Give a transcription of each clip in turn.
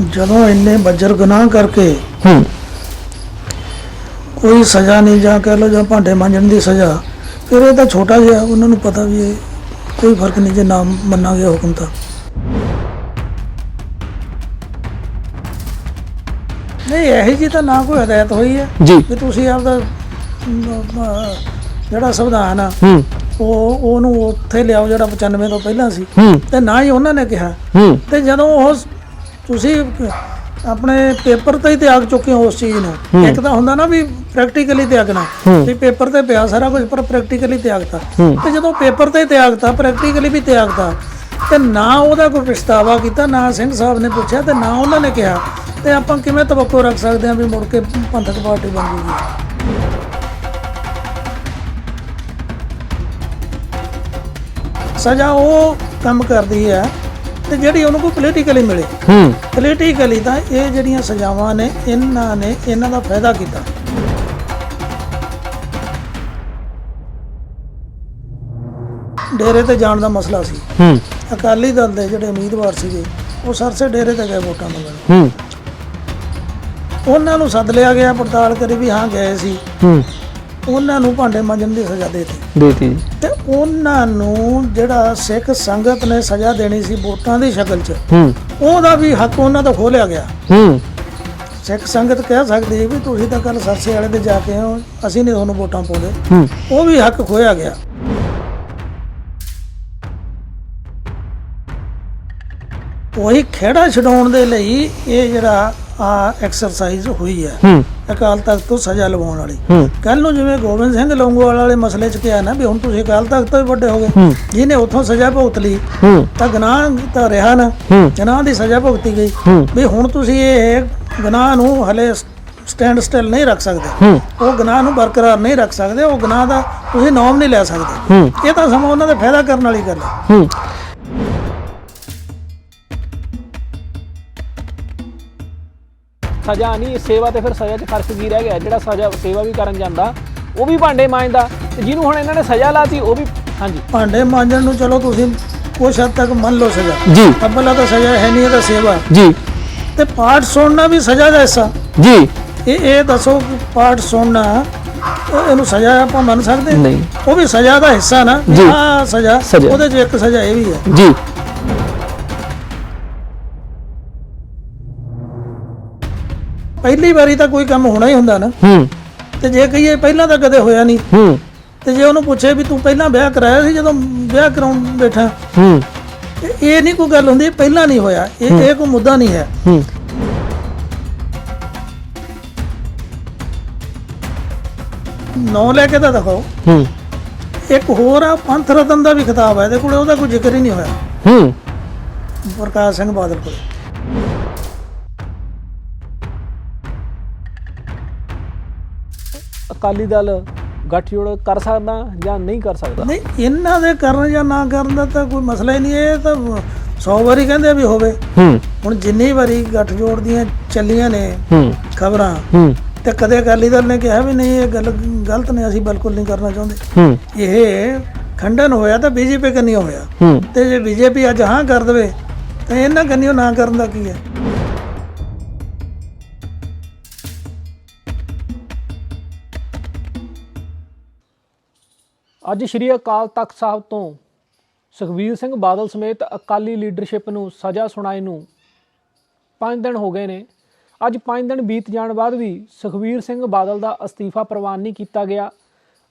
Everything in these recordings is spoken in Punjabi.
ਜਦੋਂ ਇੰਨੇ ਬੱਜਰ ਗੁਨਾਹ ਕਰਕੇ ਹੂੰ। ਕੋਈ ਸਜ਼ਾ ਨਹੀਂ ਜਾਂ ਕਹਿ ਲਓ ਜਾਂ ਭਾਂਡੇ ਮਾਂਜਣ ਦੀ ਸਜ਼ਾ ਫਿਰ ਇਹ ਤਾਂ ਛੋਟਾ ਜਿਹਾ ਉਹਨਾਂ ਨੂੰ ਪਤਾ ਵੀ ਇਹ ਕੋਈ ਫ਼ਰਕ ਨਹੀਂ ਜੇ ਨਾ ਮੰਨਾਂਗੇ ਹੁਕਮ ਤਾਂ। ਨਹੀਂ ਇਹੋ ਜੀ ਤਾਂ ਨਾ ਕੋਈ ਹਦਾਇਤ ਹੋਈ ਹੈ ਜੀ। ਕਿ ਤੁਸੀਂ ਆਪਦਾ ਅਮ, ਜਿਹੜਾ ਸੰਵਿਧਾਨ ਆ ਹੂੰ। ਉਹ ਉਹਨੂੰ ਉੱਥੇ ਲਿਆਓ ਜਿਹੜਾ 95 ਤੋਂ ਪਹਿਲਾਂ ਸੀ। ਹੂੰ। ਤੇ ਨਾ ਹੀ ਉਹਨਾਂ ਨੇ ਕਿਹਾ। ਹੂੰ। ਤੇ ਜਦੋਂ ਉਹ ਸ- ਤੁਸੀਂ ਆਪਣੇ ਪੇਪਰ ਤੇ ਹੀ ਤਿਆਗ ਚੁੱਕੇ ਹੋ ਉਸ ਚੀਜ਼ ਨੂੰ। ਇੱਕ ਤਾਂ ਹੁੰਦਾ ਨਾ ਵੀ ਪ੍ਰੈਕਟੀਕਲੀ ਤਿਆਗਣਾ ਵੀ ਪੇਪਰ ਤੇ ਪਿਆ ਸਾਰਾ ਕੁਝ ਪਰ ਪ੍ਰੈਕਟੀਕਲੀ ਤਿਆਗਤਾ। ਤੇ ਜਦੋਂ ਪੇਪਰ ਤੇ ਤਿਆਗਤਾ ਪ੍ਰੈਕਟੀਕਲੀ ਵੀ ਤਿਆਗਤਾ ਤੇ ਨਾ ਉਹਦਾ ਕੋਈ ਪਛਤਾਵਾ ਕੀਤਾ ਨਾ ਸਿੰਘ ਸਾਹਿਬ ਨੇ ਪੁੱਛਿਆ ਤੇ ਨਾ ਉਹਨਾਂ ਨੇ ਕਿਹਾ ਤੇ ਆਪਾਂ ਕਿਵੇਂ ਤਵੱਕੋ ਰੱਖ ਸਕਦੇ ਹਾਂ ਵੀ ਮੁੜ ਕੇ ਪੰਥਕ ਪਾਰਟੀ ਬਣ ਜੂਗੀ? ਸਜ਼ਾ ਉਹ ਕੰਮ ਕਰਦੀ ਹੈ ਤੇ ਜਿਹੜੀ ਉਹਨੂੰ ਕੋਈ ਪੋਲੀਟੀਕਲੀ ਮਿਲੇ। ਹੂੰ। ਪੋਲੀਟੀਕਲੀ ਤਾਂ ਇਹ ਜਿਹੜੀਆਂ ਸਜ਼ਾਵਾਂ ਨੇ ਇਹਨਾਂ ਨੇ ਇਹਨਾਂ ਦਾ ਫਾਇਦਾ ਕੀਤਾ। ਡੇਰੇ ਤੇ ਜਾਣ ਦਾ ਮਸਲਾ ਸੀ। ਹੂੰ। ਅਕਾਲੀ ਦਲ ਦੇ ਜਿਹੜੇ ਉਮੀਦਵਾਰ ਸੀਗੇ ਉਹ ਸਰਸੇ ਡੇਰੇ ਤੇ ਗਏ ਵੋਟਾਂ ਮੰਗਣ। ਹੂੰ। ਉਹਨਾਂ ਨੂੰ ਸੱਦ ਲਿਆ ਗਿਆ ਪੜਤਾਲ ਕਰੀ ਵੀ ਹਾਂ ਗਏ ਸੀ। ਹੂੰ। ਉਹਨਾਂ ਨੂੰ ਭਾਂਡੇ ਮਾਂਜਣ ਦੀ ਸਜ਼ਾ ਦੇ ਦਿੱਤੀ। ਦੇਤੀ ਜੀ। ਤੇ ਉਹਨਾਂ ਨੂੰ ਜਿਹੜਾ ਸਿੱਖ ਸੰਗਤ ਨੇ ਸਜ਼ਾ ਦੇਣੀ ਸੀ ਵੋਟਾਂ ਦੀ ਸ਼ਕਲ 'ਚ ਹੂੰ। ਉਹਦਾ ਵੀ ਹੱਕ ਉਹਨਾਂ ਤੋਂ ਖੋਹ ਲਿਆ ਗਿਆ। ਹੂੰ। ਸਿੱਖ ਸੰਗਤ ਕਹਿ ਸਕਦੀ ਹੈ ਵੀ ਤੁਸੀਂ ਤਾਂ ਕੱਲ ਸਰਸੇ ਵਾਲੇ ਦੇ ਜਾ ਕੇ ਹੋ ਅਸੀਂ ਨਹੀਂ ਤੁਹਾਨੂੰ ਵੋਟਾਂ ਪਾਉਂਦੇ। ਹੂੰ। ਉਹ ਵੀ ਹੱਕ ਖੋਇਆ ਗਿਆ। ਉਹੀ ਖੇੜਾ ਛਡਾਉਣ ਦੇ ਲਈ ਇਹ ਜਿਹੜਾ ਆ ਐਕਸਰਸਾਈਜ਼ ਹੋਈ ਹੈ। ਹੂੰ। ਅਕਾਲ ਤਖਤ ਤੋਂ ਸਜ਼ਾ ਲਵਾਉਣ ਵਾਲੀ। ਕੱਲ ਨੂੰ ਜਿਵੇਂ ਗੋਬਿੰਦ ਸਿੰਘ ਲੌਂਗੋਵਾਲ ਵਾਲੇ ਮਸਲੇ 'ਚ ਕਿਹਾ ਨਾ ਵੀ ਹੁਣ ਤੁਸੀਂ ਅਕਾਲ ਤਖਤ ਤੋਂ ਵੱਡੇ ਹੋ ਗਏ ਜਿਹਨੇ ਉੱਥੋਂ ਸਜ਼ਾ ਭੁਗਤ ਲਈ ਤਾਂ ਗੁਨਾਹ ਤਾਂ ਰਿਹਾ ਨਾ। ਗੁਨਾਹ ਦੀ ਸਜ਼ਾ ਭੁਗਤੀ ਗਈ। ਵੀ ਹੁਣ ਤੁਸੀਂ ਇਹ ਗੁਨਾਹ ਨੂੰ ਹਲੇ ਸਟੈਂਡ ਸਟਿਲ ਨਹੀਂ ਰੱਖ ਸਕਦੇ। ਉਹ ਗੁਨਾਹ ਨੂੰ ਬਰਕਰਾਰ ਨਹੀਂ ਰੱਖ ਸਕਦੇ। ਉਹ ਗੁਨਾਹ ਦਾ ਤੁਸੀਂ ਨਾਮ ਨਹੀਂ ਲੈ ਸਕਦੇ। ਇਹ ਤਾਂ ਸਮਾਂ ਉਹਨਾਂ ਦਾ ਫਾਇਦਾ ਕਰਨ ਵਾਲੀ ਗੱਲ ਹੈ। ਸਜ਼ਾ ਨਹੀਂ ਸੇਵਾ ਤੇ ਫਿਰ ਸਜ਼ਾ 'ਚ ਫ਼ਰਕ ਕੀ ਰਹਿ ਗਿਆ? ਜਿਹੜਾ ਸਜ਼ਾ ਸੇਵਾ ਵੀ ਕਰਨ ਜਾਂਦਾ ਉਹ ਵੀ ਭਾਂਡੇ ਮਾਂਜਦਾ। ਤੇ ਜਿਹਨੂੰ ਹੁਣ ਇਹਨਾਂ ਨੇ ਸਜ਼ਾ ਲਾਤੀ ਉਹ ਵੀ ਹਾਂਜੀ। ਭਾਂਡੇ ਮਾਂਜਣ ਨੂੰ ਚਲੋ ਤੁਸੀਂ ਕੁਛ ਹੱਦ ਤੱਕ ਮੰਨ ਲਓ ਸਜ਼ਾ। ਜੀ। ਅੱਬਲਾ ਤਾਂ ਸਜ਼ਾ ਹੈ ਨਹੀਂ ਇਹ ਤਾਂ ਸੇਵਾ ਜੀ। ਤੇ ਪਾਠ ਸੁਣਨਾ ਵੀ ਸਜ਼ਾ ਦਾ ਹਿੱਸਾ। ਜੀ। ਇਹ ਇਹ ਦੱਸੋ ਪਾਠ ਸੁਣਨਾ ਇਹ- ਇਹਨੂੰ ਸਜ਼ਾ ਆਪਾਂ ਮੰਨ ਸਕਦੇ ਹਾਂ? ਨਹੀਂ। ਉਹ ਵੀ ਸਜ਼ਾ ਦਾ ਹਿੱਸਾ ਨਾ। ਸਜ਼ਾ। ਸਜ਼ਾ। ਉਹਦੇ 'ਚ ਇੱਕ ਸਜ਼ਾ ਇਹ ਵੀ ਹੈ। ਜੀ। ਪਹਿਲੀ ਵਾਰੀ ਤਾਂ ਕੋਈ ਕੰਮ ਹੋਣਾ ਹੀ ਹੁੰਦਾ ਨਾ। ਹੂੰ। ਤੇ ਜੇ ਕਹੀਏ ਪਹਿਲਾਂ ਤਾਂ ਕਦੇ ਹੋਇਆ ਨਹੀਂ। ਹੂੰ। ਤੇ ਜੇ ਉਹਨੂੰ ਪੁੱਛੇ ਵੀ ਤੂੰ ਪਹਿਲਾਂ ਵਿਆਹ ਕਰਾਇਆ ਸੀ ਜਦੋਂ ਵਿਆਹ ਕਰਾਉਣ ਬੈਠਾ। ਹੂੰ। ਇਹ ਨਹੀਂ ਕੋਈ ਗੱਲ ਹੁੰਦੀ ਪਹਿਲਾਂ ਨਹੀਂ ਹੋਇਆ। ਇਹ ਇਹ ਕੋਈ ਮੁੱਦਾ ਨਹੀਂ ਹੈ। ਹੂੰ। ਨਾਂ ਲੈ ਕੇ ਤਾਂ ਦਿਖਾਓ। ਹੂੰ। ਇੱਕ ਹੋਰ ਆ ਪੰਥ ਰਤਨ ਦਾ ਵੀ ਖਿਤਾਬ ਹੈ ਇਹਦੇ ਕੋਲੇ ਉਹਦਾ ਕੋਈ ਜ਼ਿਕਰ ਹੀ ਨਹੀਂ ਹੋਇਆ। ਹੂੰ। ਪ੍ਰਕਾਸ਼ ਸਿੰਘ ਬਾਦਲ ਕੋਲੇ। ਅਕਾਲੀ ਦਲ ਗੱਠਜੋੜ ਕਰ ਸਕਦਾ ਜਾਂ ਨਹੀਂ ਕਰ ਸਕਦਾ? ਨਹੀਂ ਇਹਨਾਂ ਦੇ ਕਰਨ ਜਾਂ ਨਾ ਕਰਨ ਦਾ ਤਾਂ ਕੋਈ ਮਸਲਾ ਹੀ ਨਹੀਂ ਇਹ ਤਾਂ 100 ਵਾਰੀ ਕਹਿੰਦੇ ਆ ਵੀ ਹੋਵੇ। ਹੂੰ। ਹੁਣ ਜਿੰਨੀ ਵਾਰੀ ਗੱਠਜੋੜ ਦੀਆਂ ਚੱਲੀਆਂ ਨੇ ਹੂੰ। ਖਬਰਾਂ ਹੂੰ। ਤੇ ਕਦੇ ਅਕਾਲੀ ਦਲ ਨੇ ਕਿਹਾ ਵੀ ਨਹੀਂ ਇਹ ਗੱਲ ਗਲਤ ਨੇ ਅਸੀਂ ਬਿਲਕੁਲ ਨਹੀਂ ਕਰਨਾ ਚਾਹੁੰਦੇ। ਹੂੰ। ਇਹ ਖੰਡਨ ਹੋਇਆ ਤਾਂ ਬੀਜੇਪੀ ਕੰਨੀ ਹੋਇਆ। ਤੇ ਜੇ ਬੀਜੇਪੀ ਅੱਜ ਹਾਂ ਕਰ ਦੇਵੇ ਤਾਂ ਇਹਨਾਂ ਕੰਨੀਓ ਨਾ ਕਰਨ ਦਾ ਕੀ ਹੈ? ਅੱਜ ਸ਼੍ਰੀ ਅਕਾਲ ਤਖਤ ਸਾਹਿਬ ਤੋਂ ਸੁਖਬੀਰ ਸਿੰਘ ਬਾਦਲ ਸਮੇਤ ਅਕਾਲੀ ਲੀਡਰਸ਼ਿਪ ਨੂੰ ਸਜ਼ਾ ਸੁਣਾਏ ਨੂੰ 5 ਦਿਨ ਹੋ ਗਏ ਨੇ। ਅੱਜ 5 ਦਿਨ ਬੀਤ ਜਾਣ ਬਾਅਦ ਵੀ ਸੁਖਬੀਰ ਸਿੰਘ ਬਾਦਲ ਦਾ ਅਸਤੀਫਾ ਪ੍ਰਵਾਨ ਨਹੀਂ ਕੀਤਾ ਗਿਆ।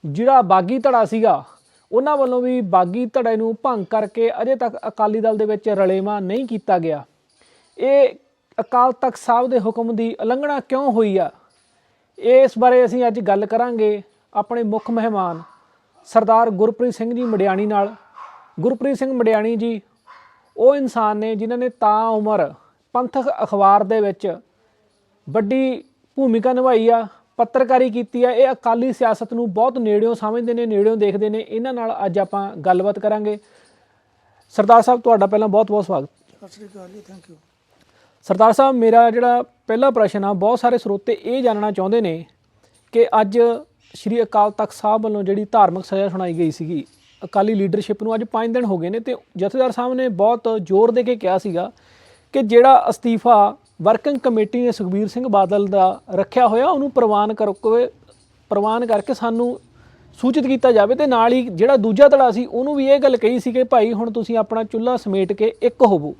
ਜਿਹੜਾ ਬਾਗੀ ਧੜਾ ਸੀਗਾ, ਉਹਨਾਂ ਵੱਲੋਂ ਵੀ ਬਾਗੀ ਧੜੇ ਨੂੰ ਭੰਗ ਕਰਕੇ ਅਜੇ ਤੱਕ ਅਕਾਲੀ ਦਲ ਦੇ ਵਿੱਚ ਰਲੇਵਾਂ ਨਹੀਂ ਕੀਤਾ ਗਿਆ। ਇਹ ਅਕਾਲ ਤਖਤ ਸਾਹਿਬ ਦੇ ਹੁਕਮ ਦੀ ਉਲੰਘਣਾ ਕਿਉਂ ਹੋਈ ਆ? ਇਸ ਬਾਰੇ ਅਸੀਂ ਅੱਜ ਗੱਲ ਕਰਾਂਗੇ। ਆਪਣੇ ਮੁੱਖ ਮਹਿਮਾਨ ਸਰਦਾਰ ਗੁਰਪ੍ਰੀਤ ਸਿੰਘ ਜੀ ਮੜਿਆਣੀ ਨਾਲ। ਗੁਰਪ੍ਰੀਤ ਸਿੰਘ ਮੜਿਆਣੀ ਜੀ ਉਹ ਇਨਸਾਨ ਨੇ ਜਿਨ੍ਹਾਂ ਨੇ ਤਾਂ ਉਮਰ ਪੰਥਕ ਅਖਬਾਰ ਦੇ ਵਿੱਚ ਵੱਡੀ ਭੂਮਿਕਾ ਨਿਭਾਈ ਆ ਪੱਤਰਕਾਰੀ ਕੀਤੀ ਆ ਇਹ ਅਕਾਲੀ ਸਿਆਸਤ ਨੂੰ ਬਹੁਤ ਨੇੜਿਓਂ ਸਮਝਦੇ ਨੇ ਨੇੜਿਓਂ ਦੇਖਦੇ ਨੇ। ਇਹਨਾਂ ਨਾਲ ਅੱਜ ਆਪਾਂ ਗੱਲਬਾਤ ਕਰਾਂਗੇ। ਸਰਦਾਰ ਸਾਹਿਬ ਤੁਹਾਡਾ ਪਹਿਲਾਂ ਬਹੁਤ-ਬਹੁਤ ਸਵਾਗਤ। ਸਤਿ ਸ੍ਰੀ ਅਕਾਲ ਜੀ ਥੈਂਕ ਯੂ ਸਰਦਾਰ ਸਾਹਿਬ ਮੇਰਾ ਜਿਹੜਾ ਪਹਿਲਾ ਪ੍ਰਸ਼ਨ ਆ ਬਹੁਤ ਸਾਰੇ ਸਰੋਤੇ ਇਹ ਜਾਣਨਾ ਚਾਹੁੰਦੇ ਨੇ ਕਿ ਅੱਜ ਸ਼੍ਰੀ ਅਕਾਲ ਤਖਤ ਸਾਹਿਬ ਵੱਲੋਂ ਜਿਹੜੀ ਧਾਰਮਿਕ ਸਜ਼ਾ ਸੁਣਾਈ ਗਈ ਸੀਗੀ, ਅਕਾਲੀ ਲੀਡਰਸ਼ਿਪ ਨੂੰ ਅੱਜ 5 ਦਿਨ ਹੋ ਗਏ ਨੇ ਤੇ ਜਥੇਦਾਰ ਸਾਹਿਬ ਨੇ ਬਹੁਤ ਜ਼ੋਰ ਦੇ ਕੇ ਕਿਹਾ ਸੀਗਾ ਕਿ ਜਿਹੜਾ ਅਸਤੀਫਾ ਵਰਕਿੰਗ ਕਮੇਟੀ ਨੇ ਸੁਖਬੀਰ ਸਿੰਘ ਬਾਦਲ ਦਾ ਰੱਖਿਆ ਹੋਇਆ, ਉਹਨੂੰ ਪ੍ਰਵਾਨ ਕਰਕੇ ਪ੍ਰਵਾਨ ਕਰਕੇ ਸਾਨੂੰ ਸੂਚਿਤ ਕੀਤਾ ਜਾਵੇ ਤੇ ਨਾਲ ਹੀ ਜਿਹੜਾ ਦੂਜਾ ਧੜਾ ਸੀ, ਉਹਨੂੰ ਵੀ ਇਹ ਗੱਲ ਕਹੀ ਸੀ ਕਿ ਭਾਈ ਹੁਣ ਤੁਸੀਂ ਆਪਣਾ ਚੁੱਲ੍ਹਾ ਸਮੇਟ ਕੇ ਇੱਕ ਹੋਵੋ।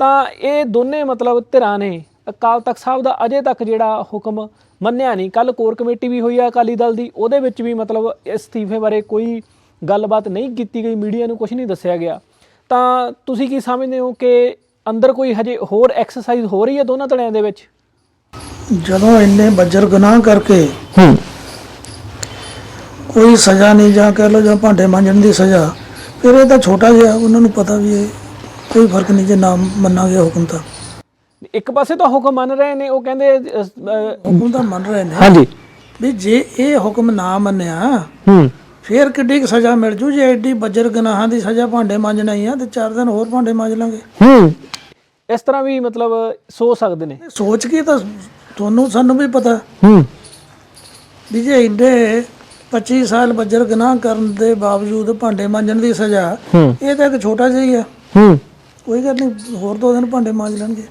ਤਾਂ ਇਹ ਦੋਨੇ ਮਤਲਬ ਧਿਰਾਂ ਨੇ ਅਕਾਲ ਤਖਤ ਸਾਹਿਬ ਦਾ ਅਜੇ ਤੱਕ ਜਿਹੜਾ ਹੁਕਮ ਮੰਨਿਆ ਨਹੀਂ। ਕੱਲ ਕੋਰ ਕਮੇਟੀ ਵੀ ਹੋਈ ਆ ਅਕਾਲੀ ਦਲ ਦੀ ਉਹਦੇ ਵਿੱਚ ਵੀ ਮਤਲਬ ਇਸ ਅਸਤੀਫੇ ਬਾਰੇ ਕੋਈ ਗੱਲਬਾਤ ਨਹੀਂ ਕੀਤੀ ਗਈ ਮੀਡੀਆ ਨੂੰ ਕੁਝ ਨਹੀਂ ਦੱਸਿਆ ਗਿਆ। ਤਾਂ ਤੁਸੀਂ ਕੀ ਸਮਝਦੇ ਹੋ ਕਿ ਅੰਦਰ ਕੋਈ ਹਜੇ ਹੋਰ ਐਕਸਰਸਾਈਜ਼ ਹੋ ਰਹੀ ਹੈ ਦੋਨਾਂ ਧੜਿਆਂ ਦੇ ਵਿੱਚ? ਜਦੋਂ ਇੰਨੇ ਬੱਜਰ ਗੁਨਾਹ ਕਰਕੇ ਹੂੰ। ਕੋਈ ਸਜ਼ਾ ਨਹੀਂ ਜਾਂ ਕਹਿ ਲਓ ਜਾਂ ਭਾਂਡੇ ਮਾਂਜਣ ਦੀ ਸਜ਼ਾ ਫਿਰ ਇਹ ਤਾਂ ਛੋਟਾ ਜਿਹਾ ਉਹਨਾਂ ਨੂੰ ਪਤਾ ਵੀ ਇਹ ਕੋਈ ਫ਼ਰਕ ਨਹੀਂ ਜੇ ਨਾ ਮੰਨਾਂਗੇ ਹੁਕਮ ਤਾਂ। ਇੱਕ ਪਾਸੇ ਤਾਂ ਹੁਕਮ ਮੰਨ ਰਹੇ ਨੇ ਉਹ ਕਹਿੰਦੇ ਹੁਕਮ ਤਾਂ ਮੰਨ ਰਹੇ ਨੇ। ਹਾਂਜੀ। ਵੀ ਜੇ ਇਹ ਹੁਕਮ ਨਾ ਮੰਨਿਆ ਹੂੰ। ਫਿਰ ਕਿੱਡੀ ਸਜ਼ਾ ਮਿਲ ਜੂ ਜੇ ਐਡੀ ਬੱਜਰ ਗੁਨਾਹਾਂ ਦੀ ਸਜ਼ਾ ਭਾਂਡੇ ਮਾਂਜਣਾ ਹੀ ਆ ਤੇ ਚਾਰ ਦਿਨ ਹੋਰ ਭਾਂਡੇ ਮਾਂਜ ਲਾਂਗੇ। ਹੂੰ। ਇਸ ਤਰ੍ਹਾਂ ਵੀ ਮਤਲਬ ਸੋਚ ਸਕਦੇ ਨੇ। ਸੋਚ ਕੇ ਤਾਂ ਤੁਹਾਨੂੰ ਸਾਨੂੰ ਵੀ ਪਤਾ। ਹੂੰ। ਵੀ ਜੇ ਇੰਨੇ 25 ਸਾਲ ਬੱਜਰ ਗੁਨਾਹ ਕਰਨ ਦੇ ਬਾਵਜੂਦ ਭਾਂਡੇ ਮਾਂਜਣ ਦੀ ਸਜ਼ਾ ਇਹ ਤਾਂ ਇੱਕ ਛੋਟਾ ਜਿਹਾ ਹੀ ਆ। ਹੂੰ। ਕੋਈ ਗੱਲ ਨਹੀਂ ਹੋਰ ਦੋ ਦਿਨ ਭਾਂਡੇ ਮਾਂਜ ਲੈਣਗੇ।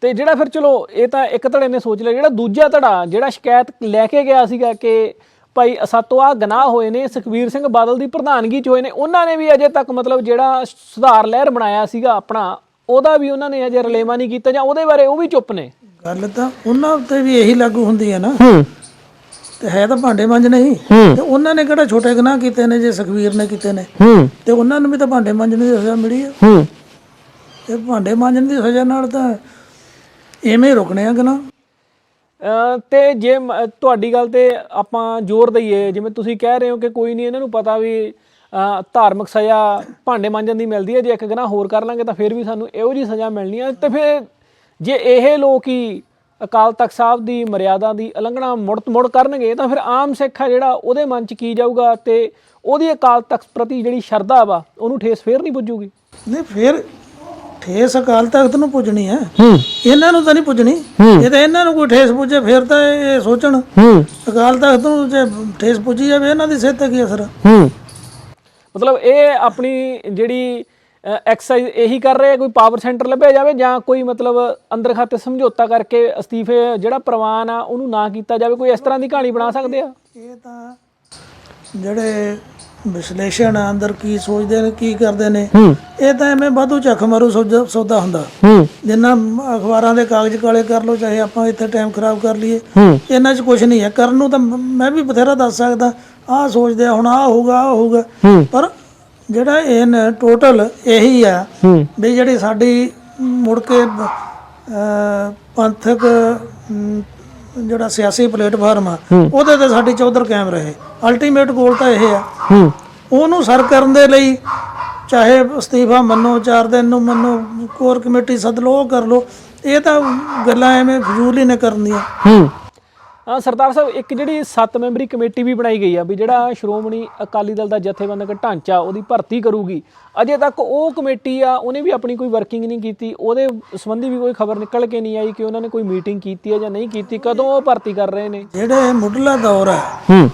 ਤੇ ਜਿਹੜਾ ਫਿਰ ਚਲੋ ਇਹ ਤਾਂ ਇੱਕ ਧੜੇ ਨੇ ਸੋਚ ਲਿਆ ਜਿਹੜਾ ਦੂਜਾ ਧੜਾ ਜਿਹੜਾ ਸ਼ਿਕਾਇਤ ਲੈ ਕੇ ਗਿਆ ਸੀਗਾ ਕਿ ਭਾਈ ਸਾਤੋਂ ਆ ਗਨਾਹ ਹੋਏ ਨੇ ਸੁਖਬੀਰ ਸਿੰਘ ਬਾਦਲ ਦੀ ਪ੍ਰਧਾਨਗੀ ਚ ਹੋਏ ਨੇ ਉਹਨਾਂ ਨੇ ਵੀ ਅਜੇ ਤੱਕ ਮਤਲਬ ਜਿਹੜਾ ਸੁਧਾਰ ਲਹਿਰ ਬਣਾਇਆ ਸੀਗਾ ਆਪਣਾ ਉਹਦਾ ਵੀ ਉਹਨਾਂ ਨੇ ਅਜੇ ਰਲੇਮਾ ਨਹੀਂ ਕੀਤਾ ਜਾਂ ਉਹਦੇ ਬਾਰੇ ਉਹ ਵੀ ਚੁੱਪ ਨੇ। ਗੱਲ ਤਾਂ ਉਹਨਾਂ ਉੱਤੇ ਵੀ ਇਹੀ ਲਾਗੂ ਹੁੰਦੀ ਹੈ ਨਾ। ਹੂੰ। ਤੇ ਹੈ ਤਾਂ ਭਾਂਡੇ ਮਾਂਜਣੇ ਹੀ। ਤੇ ਉਹਨਾਂ ਨੇ ਕਿਹੜਾ ਛੋਟੇ ਗੁਨਾਹ ਕੀਤੇ ਨੇ ਜੇ ਸੁਖਵੀਰ ਨੇ ਕੀਤੇ ਨੇ। ਹੂੰ। ਤੇ ਉਹਨਾਂ ਨੂੰ ਵੀ ਤਾਂ ਭਾਂਡੇ ਮਾਂਜਣ ਦੀ ਸਜ਼ਾ ਮਿਲੀ ਹੂੰ। ਤੇ ਭਾਂਡੇ ਮਾਂਜਣ ਦੀ ਸਜ਼ਾ ਨਾਲ ਤਾਂ ਐਵੇਂ ਰੁਕਣੇ ਆ ਗੁਨਾਹ ਅਹ ਤੇ ਜੇ ਮ- ਤੁਹਾਡੀ ਗੱਲ ਤੇ ਆਪਾਂ ਜ਼ੋਰ ਦਈਏ ਜਿਵੇਂ ਤੁਸੀਂ ਕਹਿ ਰਹੇ ਹੋ ਕਿ ਕੋਈ ਨਹੀਂ ਇਹਨਾਂ ਨੂੰ ਪਤਾ ਵੀ ਅਹ ਧਾਰਮਿਕ ਸਜ਼ਾ ਭਾਂਡੇ ਮਾਂਜਣ ਦੀ ਮਿਲਦੀ ਹੈ ਜੇ ਇੱਕ ਗੁਨਾਹ ਹੋਰ ਕਰ ਲਾਂਗੇ ਤਾਂ ਫਿਰ ਵੀ ਸਾਨੂੰ ਇਹੋ ਜੀ ਸਜ਼ਾ ਮਿਲਣੀ ਹੈ ਤੇ ਫਿਰ ਜੇ ਇਹ ਲੋਕ ਹੀ ਅਕਾਲ ਤਖਤ ਸਾਹਿਬ ਦੀ ਮਰਿਆਦਾ ਦੀ ਉਲੰਘਣਾ ਮੁੜ ਮੁੜ ਕਰਨਗੇ ਤਾਂ ਫਿਰ ਆਮ ਸਿੱਖ ਆ ਜਿਹੜਾ ਉਹਦੇ ਮਨ 'ਚ ਕੀ ਜਾਊਗਾ ਤੇ ਉਹਦੀ ਅਕਾਲ ਤਖਤ ਪ੍ਰਤੀ ਜਿਹੜੀ ਸ਼ਰਧਾ ਵਾ ਉਹਨੂੰ ਠੇਸ ਫੇਰ ਨਹੀਂ ਪੁੱਜੂਗੀ। ਨਹੀਂ ਫਿਰ ਠੇਸ ਅਕਾਲ ਤਖਤ ਨੂੰ ਪੁੱਜਣੀ ਹੈ। ਹੂੰ। ਇਹਨਾਂ ਨੂੰ ਤਾਂ ਨਹੀਂ ਪੁੱਜਣੀ। ਇਹ ਤਾਂ ਇਹਨਾਂ ਨੂੰ ਕੋਈ ਠੇਸ ਪੁੱਜੇ ਫਿਰ ਤਾਂ ਇਹ ਸੋਚਣ। ਹੂੰ। ਅਕਾਲ ਤਖਤ ਨੂੰ ਜੇ ਠੇਸ ਪੁੱਜੀ ਜਾਵੇ ਇਹਨਾਂ ਦੀ ਸਿਹਤ ਤੇ ਕੀ ਅਸਰ ਮਤਲਬ ਇਹ ਆਪਣੀ ਜਿਹੜੀ ਐਕਸਰਸਾਈਜ਼ ਇਹੀ ਕਰ ਰਹੇ ਆ ਕੋਈ ਪਾਵਰ ਸੈਂਟਰ ਲੱਭਿਆ ਜਾਵੇ ਜਾਂ ਕੋਈ ਮਤਲਬ ਅੰਦਰ ਖਾਤੇ ਸਮਝੌਤਾ ਕਰਕੇ ਅਸਤੀਫੇ ਜਿਹੜਾ ਪ੍ਰਵਾਨ ਆ ਉਹਨੂੰ ਨਾ ਕੀਤਾ ਜਾਵੇ ਕੋਈ ਇਸ ਤਰ੍ਹਾਂ ਦੀ ਕਹਾਣੀ ਬਣਾ ਸਕਦੇ ਆ? ਇਹ ਤਾਂ ਜਿਹੜੇ ਵਿਸ਼ਲੇਸ਼ਣ ਆ ਅੰਦਰ ਕੀ ਸੋਚਦੇ ਨੇ ਕੀ ਕਰਦੇ ਨੇ। ਇਹ ਤਾਂ ਐਵੇਂ ਵਾਧੂ ਚੱਕ ਮਾਰੂ ਸੌਦਾ ਹੁੰਦਾ। ਜਿੰਨਾ ਅਖਬਾਰਾਂ ਦੇ ਕਾਗਜ਼ ਕਾਲੇ ਕਰ ਲੋ ਚਾਹੇ ਆਪਾਂ ਇੱਥੇ ਟਾਈਮ ਖਰਾਬ ਕਰ ਲਈਏ। ਇਹਨਾਂ 'ਚ ਕੁਝ ਨਹੀਂ ਹੈ। ਕਰਨ ਨੂੰ ਤਾਂ ਮ- ਵੀ ਬਥੇਰਾ ਦੱਸ ਸਕਦਾ। ਆਹ ਸੋਚਦੇ ਹੁਣ ਆਹ ਹੋਊਗਾ ਆਹ ਹੋਊਗਾ। ਪਰ ਜਿਹੜਾ ਇਹ ਟੋਟਲ ਇਹੀ ਆ ਵੀ ਜਿਹੜੀ ਸਾਡੀ ਮੁੜ ਕੇ ਪੰਥਕ ਜਿਹੜਾ ਸਿਆਸੀ ਪਲੇਟਫਾਰਮ ਆ ਉਹਦੇ ਤੇ ਸਾਡੀ ਚੌਧਰ ਕਾਇਮ ਰਹੇ। ਅਲਟੀਮੇਟ ਗੋਲ ਤਾਂ ਇਹ ਆ। ਉਹਨੂੰ ਸਰ ਕਰਨ ਦੇ ਲਈ ਚਾਹੇ ਅਸਤੀਫਾ ਮੰਨੋ ਚਾਰ ਦਿਨ ਨੂੰ ਮੰਨੋ ਕੋਰ ਕਮੇਟੀ ਸੱਦ ਉਹ ਕਰ ਲਓ ਇਹ ਤਾਂ ਗੱਲਾਂ ਐਵੇਂ ਫਜ਼ੂਲ ਹੀ ਨੇ ਕਰਨੀਆਂ ਸਰਦਾਰ ਸਾਹਿਬ ਇੱਕ ਜਿਹੜੀ 7 ਮੈਂਬਰੀ ਕਮੇਟੀ ਵੀ ਬਣਾਈ ਗਈ ਆ ਵੀ ਜਿਹੜਾ ਸ਼੍ਰੋਮਣੀ ਅਕਾਲੀ ਦਲ ਦਾ ਜਥੇਬੰਦਕ ਢਾਂਚਾ ਉਹਦੀ ਭਰਤੀ ਕਰੂਗੀ। ਅਜੇ ਤੱਕ ਉਹ ਕਮੇਟੀ ਆ ਉਹਨੇ ਵੀ ਆਪਣੀ ਕੋਈ ਵਰਕਿੰਗ ਨਹੀਂ ਕੀਤੀ ਉਹਦੇ ਸੰਬੰਧੀ ਵੀ ਕੋਈ ਖਬਰ ਨਿਕਲ ਕੇ ਨਹੀਂ ਆਈ ਕਿ ਉਹਨਾਂ ਨੇ ਕੋਈ ਮੀਟਿੰਗ ਕੀਤੀ ਹੈ ਜਾਂ ਨਹੀਂ ਕੀਤੀ ਕਦੋਂ ਉਹ ਭਰਤੀ ਕਰ ਰਹੇ ਨੇ? ਜਿਹੜੇ ਮੁੱਢਲਾ ਦੌਰ ਹੈ ਹੂੰ।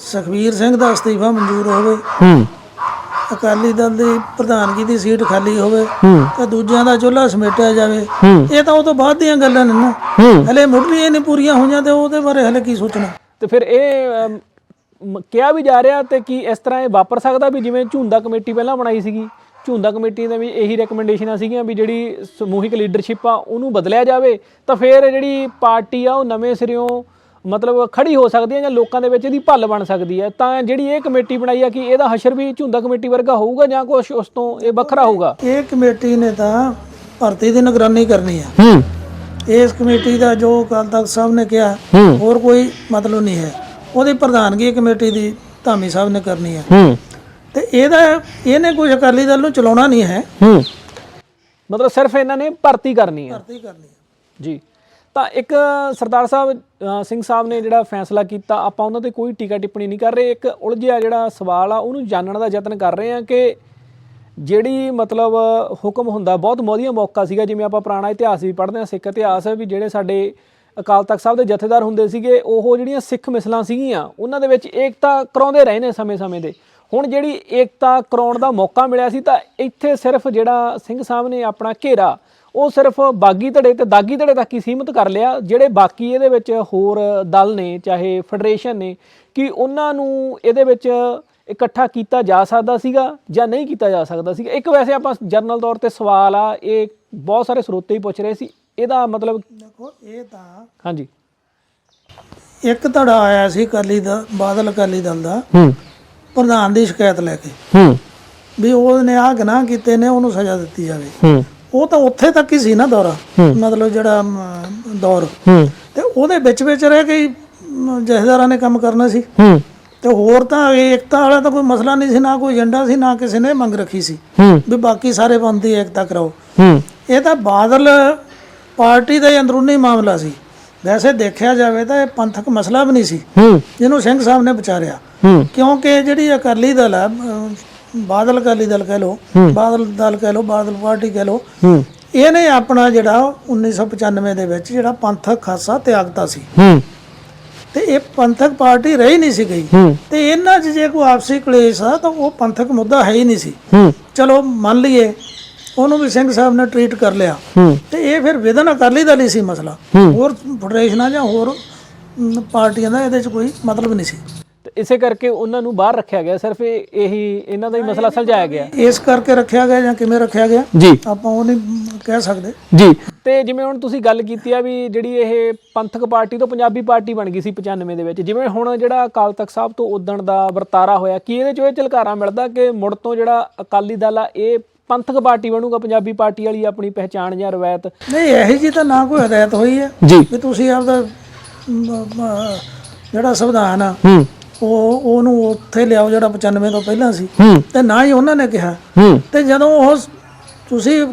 ਸੁਖਵੀਰ ਸਿੰਘ ਦਾ ਅਸਤੀਫਾ ਮਨਜ਼ੂਰ ਹੋਵੇ ਹੂੰ। ਅਕਾਲੀ ਦਲ ਦੀ ਪ੍ਰਧਾਨਗੀ ਦੀ ਸੀਟ ਖਾਲੀ ਹੋਵੇ ਤੇ ਦੂਜਿਆਂ ਦਾ ਚੁੱਲ੍ਹਾ ਸਮੇਟਿਆ ਜਾਵੇ। ਇਹ ਤਾਂ ਉਹ ਤੋਂ ਬਾਅਦ ਦੀਆਂ ਗੱਲਾਂ ਨੇ ਨਾ। ਹਲੇ ਮੁੱਢਲੀਆਂ ਨਹੀਂ ਪੂਰੀਆਂ ਹੋਈਆਂ ਤੇ ਉਹਦੇ ਬਾਰੇ ਹਲੇ ਕੀ ਸੋਚਣਾ। ਤੇ ਫਿਰ ਇਹ ਕਿਹਾ ਵੀ ਜਾ ਰਿਹਾ ਤੇ ਕੀ ਇਸ ਤਰ੍ਹਾਂ ਇਹ ਵਾਪਰ ਸਕਦਾ ਵੀ ਜਿਵੇਂ ਝੁੰਦਾ ਕਮੇਟੀ ਪਹਿਲਾਂ ਬਣਾਈ ਸੀਗੀ। ਝੁੰਦਾ ਕਮੇਟੀ ਦੇ ਵੀ ਇਹੀ ਰეკਮੈਂਡੇਸ਼ਨਾਂ ਸੀਗੀਆਂ ਵੀ ਜਿਹੜੀ ਸਮੂਹਿਕ ਲੀਡਰਸ਼ਿਪ ਆ ਉਹਨੂੰ ਬਦਲਿਆ ਜਾਵੇ। ਤਾਂ ਫਿਰ ਜਿਹੜੀ ਪਾਰਟੀ ਆ ਉਹ ਨਵੇਂ ਸਿਰਿਓਂ ਮਤਲਬ ਖੜੀ ਹੋ ਸਕਦੀ ਹੈ ਜਾਂ ਲੋਕਾਂ ਦੇ ਵਿੱਚ ਇਹਦੀ ਭੱਲ ਬਣ ਸਕਦੀ ਹੈ ਤਾਂ ਜਿਹੜੀ ਇਹ ਕਮੇਟੀ ਬਣਾਈ ਆ ਕਿ ਇਹਦਾ ਹਸ਼ਰ ਵੀ ਝੁੰਦਾ ਕਮੇਟੀ ਵਰਗਾ ਹੋਊਗਾ ਜਾਂ ਕੁਝ ਉਸ ਤੋਂ ਇਹ ਵੱਖਰਾ ਹੋਊਗਾ? ਇਹ ਕਮੇਟੀ ਨੇ ਤਾਂ ਭਰਤੀ ਦੀ ਨਿਗਰਾਨੀ ਕਰਨੀ ਆ। ਹੂੰ। ਇਸ ਕਮੇਟੀ ਦਾ ਜੋ ਅਕਾਲ ਤਖਤ ਸਾਹਿਬ ਨੇ ਕਿਹਾ ਹੋਰ ਕੋਈ ਮਤਲਬ ਨਹੀਂ ਹੈ। ਉਹਦੀ ਪ੍ਰਧਾਨਗੀ ਕਮੇਟੀ ਦੀ ਧਾਮੀ ਸਾਹਿਬ ਨੇ ਕਰਨੀ ਹੈ ਹੂੰ। ਤੇ ਇਹਦਾ ਇਹਨੇ ਕੋਈ ਅਕਾਲੀ ਦਲ ਨੂੰ ਚਲਾਉਣਾ ਨਹੀਂ ਹੈ। ਹੂੰ। ਮਤਲਬ ਸਿਰਫ ਇਹਨਾਂ ਨੇ ਭਰਤੀ ਕਰਨੀ ਹੈ ਭਰਤੀ ਕਰਨੀ ਹੈ ਜੀ। ਤਾਂ ਇੱਕ ਸਰਦਾਰ ਸਾਹਿਬ ਸਿੰਘ ਸਾਹਿਬ ਨੇ ਜਿਹੜਾ ਫੈਸਲਾ ਕੀਤਾ, ਆਪਾਂ ਉਹਨਾਂ ਤੇ ਕੋਈ ਟੀਕਾ ਟਿੱਪਣੀ ਨਹੀਂ ਕਰ ਰਹੇ। ਇੱਕ ਉਲਝਿਆ ਜਿਹੜਾ ਸਵਾਲ ਆ, ਉਹਨੂੰ ਜਾਣਨ ਦਾ ਯਤਨ ਕਰ ਰਹੇ ਆ ਕਿ ਜਿਹੜੀ ਮਤਲਬ ਹੁਕਮ ਹੁੰਦਾ, ਬਹੁਤ ਵਧੀਆ ਮੌਕਾ ਸੀਗਾ, ਜਿਵੇਂ ਆਪਾਂ ਪੁਰਾਣਾ ਇਤਿਹਾਸ ਵੀ ਪੜ੍ਹਦੇ ਆ ਸਿੱਖ ਇਤਿਹਾਸ, ਵੀ ਜਿਹੜੇ ਸਾਡੇ ਅਕਾਲ ਤਖਤ ਸਾਹਿਬ ਦੇ ਜਥੇਦਾਰ ਹੁੰਦੇ ਸੀਗੇ, ਉਹ ਜਿਹੜੀਆਂ ਸਿੱਖ ਮਿਸਲਾਂ ਸੀਗੀਆਂ, ਉਹਨਾਂ ਦੇ ਵਿੱਚ ਏਕਤਾ ਕਰਾਉਂਦੇ ਰਹੇ ਨੇ ਸਮੇਂ-ਸਮੇਂ ਦੇ। ਹੁਣ ਜਿਹੜੀ ਏਕਤਾ ਕਰਾਉਣ ਦਾ ਮੌਕਾ ਮਿਲਿਆ ਸੀ, ਤਾਂ ਇੱਥੇ ਸਿਰਫ ਜਿਹੜਾ ਸਿੰਘ ਸਾਹਿਬ ਨੇ ਆਪਣਾ ਘੇਰਾ ਉਹ ਸਿਰਫ ਬਾਗੀ ਧੜੇ ਤੇ ਦਾਗੀ ਧੜੇ ਤੱਕ ਹੀ ਸੀਮਿਤ ਕਰ ਲਿਆ ਜਿਹੜੇ ਬਾਕੀ ਇਹਦੇ ਵਿੱਚ ਹੋਰ ਦਲ ਨੇ ਚਾਹੇ ਫੈਡਰੇਸ਼ਨ ਨੇ ਕਿ ਉਹਨਾਂ ਨੂੰ ਇਹਦੇ ਵਿੱਚ ਇਕੱਠਾ ਕੀਤਾ ਜਾ ਸਕਦਾ ਸੀਗਾ ਜਾਂ ਨਹੀਂ ਕੀਤਾ ਜਾ ਸਕਦਾ ਸੀਗਾ। ਇੱਕ ਵੈਸੇ ਆਪਾਂ ਜਨਰਲ ਤੌਰ ਤੇ ਸਵਾਲ ਆ ਇਹ ਬਹੁਤ ਸਾਰੇ ਸਰੋਤੇ ਹੀ ਪੁੱਛ ਰਹੇ ਸੀ। ਇਹਦਾ ਮਤਲਬ ਦੇਖੋ ਇਹ ਤਾਂ ਹਾਂਜੀ। ਇੱਕ ਧੜਾ ਆਇਆ ਸੀ ਅਕਾਲੀ ਦਾ ਬਾਦਲ ਅਕਾਲੀ ਦਲ ਦਾ। ਹੂੰ। ਪ੍ਰਧਾਨ ਦੀ ਸ਼ਿਕਾਇਤ ਲੈ ਕੇ। ਹੂੰ। ਵੀ ਉਹਨੇ ਆ ਗੁਨਾਹ ਕੀਤੇ ਨੇ ਉਹਨੂੰ ਸਜ਼ਾ ਦਿੱਤੀ ਜਾਵੇ। ਹੂੰ। ਉਹ ਤਾਂ ਉੱਥੇ ਤੱਕ ਹੀ ਸੀ ਨਾ ਦੌਰਾ ਮਤਲਬ ਜਿਹੜਾ ਅਮ, ਦੌਰ। ਤੇ ਉਹਦੇ ਵਿੱਚ ਵਿੱਚ ਰਹਿ ਕੇ ਹੀ, ਅਮ, ਜਥੇਦਾਰਾਂ ਨੇ ਕੰਮ ਕਰਨਾ ਸੀ। ਹੂੰ। ਤੇ ਹੋਰ ਤਾਂ ਏਕਤਾ ਵਾਲਾ ਤਾਂ ਕੋਈ ਮਸਲਾ ਨਹੀਂ ਸੀ ਨਾ ਕੋਈ ਏਜੰਡਾ ਸੀ ਨਾ ਕਿਸੇ ਨੇ ਮੰਗ ਰੱਖੀ ਸੀ। ਹੂੰ। ਵੀ ਬਾਕੀ ਸਾਰੇ ਬੰਦੀ ਏਕਤਾ ਕਰਾਓ। ਹੂੰ। ਇਹ ਤਾਂ ਬਾਦਲ ਪਾਰਟੀ ਦਾ ਹੀ ਅੰਦਰੂਨੀ ਮਾਮਲਾ ਸੀ। ਵੈਸੇ ਦੇਖਿਆ ਜਾਵੇ ਤਾਂ ਇਹ ਪੰਥਕ ਮਸਲਾ ਵੀ ਨਹੀਂ ਸੀ। ਹੂੰ। ਜਿਹਨੂੰ ਸਿੰਘ ਸਾਹਿਬ ਨੇ ਵਿਚਾਰਿਆ। ਕਿਉਂਕਿ ਜਿਹੜੀ ਅਕਾਲੀ ਦਲ ਅਮ, ਬਾਦਲ ਅਕਾਲੀ ਦਲ ਕਹਿ ਲੋ ਬਾਦਲ ਦਲ ਕਹਿ ਲੋ ਬਾਦਲ ਪਾਰਟੀ ਕਹਿ ਲੋ ਹੂੰ। ਇਹਨੇ ਆਪਣਾ ਜਿਹੜਾ 1995 ਦੇ ਵਿੱਚ ਜਿਹੜਾ ਪੰਥਕ ਖਾਸਾ ਤਿਆਗਤਾ ਸੀ। ਹੂੰ। ਤੇ ਇਹ ਪੰਥਕ ਪਾਰਟੀ ਰਹੀ ਨਹੀਂ ਸੀ ਗਈ। ਹੂੰ। ਤੇ ਇਹਨਾਂ 'ਚ ਜੇ ਕੋਈ ਆਪਸੀ ਕਲੇਸ਼ ਆ ਤਾਂ ਉਹ ਪੰਥਕ ਮੁੱਦਾ ਹੈ ਹੀ ਨਹੀਂ ਸੀ। ਹੂੰ। ਚਲੋ ਮੰਨ ਲਈਏ ਉਹਨੂੰ ਵੀ ਸਿੰਘ ਸਾਹਿਬ ਨੇ ਟ੍ਰੀਟ ਕਰ ਲਿਆ। ਹੂੰ। ਤੇ ਇਹ ਫਿਰ ਵਿਧਨ ਅਕਾਲੀ ਦਲ ਹੀ ਸੀ ਮਸਲਾ। ਹੋਰ ਫੈਡਰੇਸ਼ਨਾਂ ਜਾਂ ਹੋਰ ਪਾਰਟੀਆਂ ਦਾ ਇਹਦੇ 'ਚ ਕੋਈ ਮਤਲਬ ਨਹੀਂ ਸੀ। ਤੇ ਇਸੇ ਕਰਕੇ ਉਹਨਾਂ ਨੂੰ ਬਾਹਰ ਰੱਖਿਆ ਗਿਆ ਸਿਰਫ ਇਹ ਇਹੀ ਇਹਨਾਂ ਦਾ ਹੀ ਮਸਲਾ ਸੁਲਝਾਇਆ ਗਿਆ। ਇਸ ਕਰਕੇ ਰੱਖਿਆ ਗਿਆ ਜਾਂ ਕਿਵੇਂ ਰੱਖਿਆ ਗਿਆ? ਜੀ। ਆਪਾਂ ਉਹ ਨਹੀਂ ਕਹਿ ਸਕਦੇ। ਜੀ। ਤੇ ਜਿਵੇਂ ਹੁਣ ਤੁਸੀਂ ਗੱਲ ਕੀਤੀ ਆ ਵੀ ਜਿਹੜੀ ਇਹ ਪੰਥਕ ਪਾਰਟੀ ਤੋਂ ਪੰਜਾਬੀ ਪਾਰਟੀ ਬਣ ਗਈ ਸੀ 95 ਦੇ ਵਿੱਚ ਜਿਵੇਂ ਹੁਣ ਜਿਹੜਾ ਅਕਾਲ ਤਖਤ ਸਾਹਿਬ ਤੋਂ ਉਦਣ ਦਾ ਵਰਤਾਰਾ ਹੋਇਆ ਕੀ ਇਹਦੇ ਚੋਂ ਇਹ ਝਲਕਾਰਾ ਮਿਲਦਾ ਕਿ ਮੁੜ ਤੋਂ ਜਿਹੜਾ ਅਕਾਲੀ ਦਲ ਆ ਇਹ ਪੰਥਕ ਪਾਰਟੀ ਬਣੂਗਾ ਪੰਜਾਬੀ ਪਾਰਟੀ ਵਾਲੀ ਆਪਣੀ ਪਹਿਚਾਣ ਜਾਂ ਰਵਾਇਤ? ਨਹੀਂ ਇਹੀ ਜੀ ਤਾਂ ਨਾ ਕੋਈ ਹਦਾਇਤ ਹੋਈ ਹੈ ਜੀ। ਵੀ ਤੁਸੀਂ ਆਪਦਾ ਜਿਹੜਾ ਸੰਵਿਧਾਨ ਆ ਹੂੰ। ਉਹ ਉਹਨੂੰ ਉੱਥੇ ਲਿਆਓ ਜਿਹੜਾ 95 ਤੋਂ ਪਹਿਲਾਂ ਸੀ। ਤੇ ਨਾ ਹੀ ਉਹਨਾਂ ਨੇ ਕਿਹਾ। ਤੇ ਜਦੋਂ ਉਹ ਤੁਸੀਂ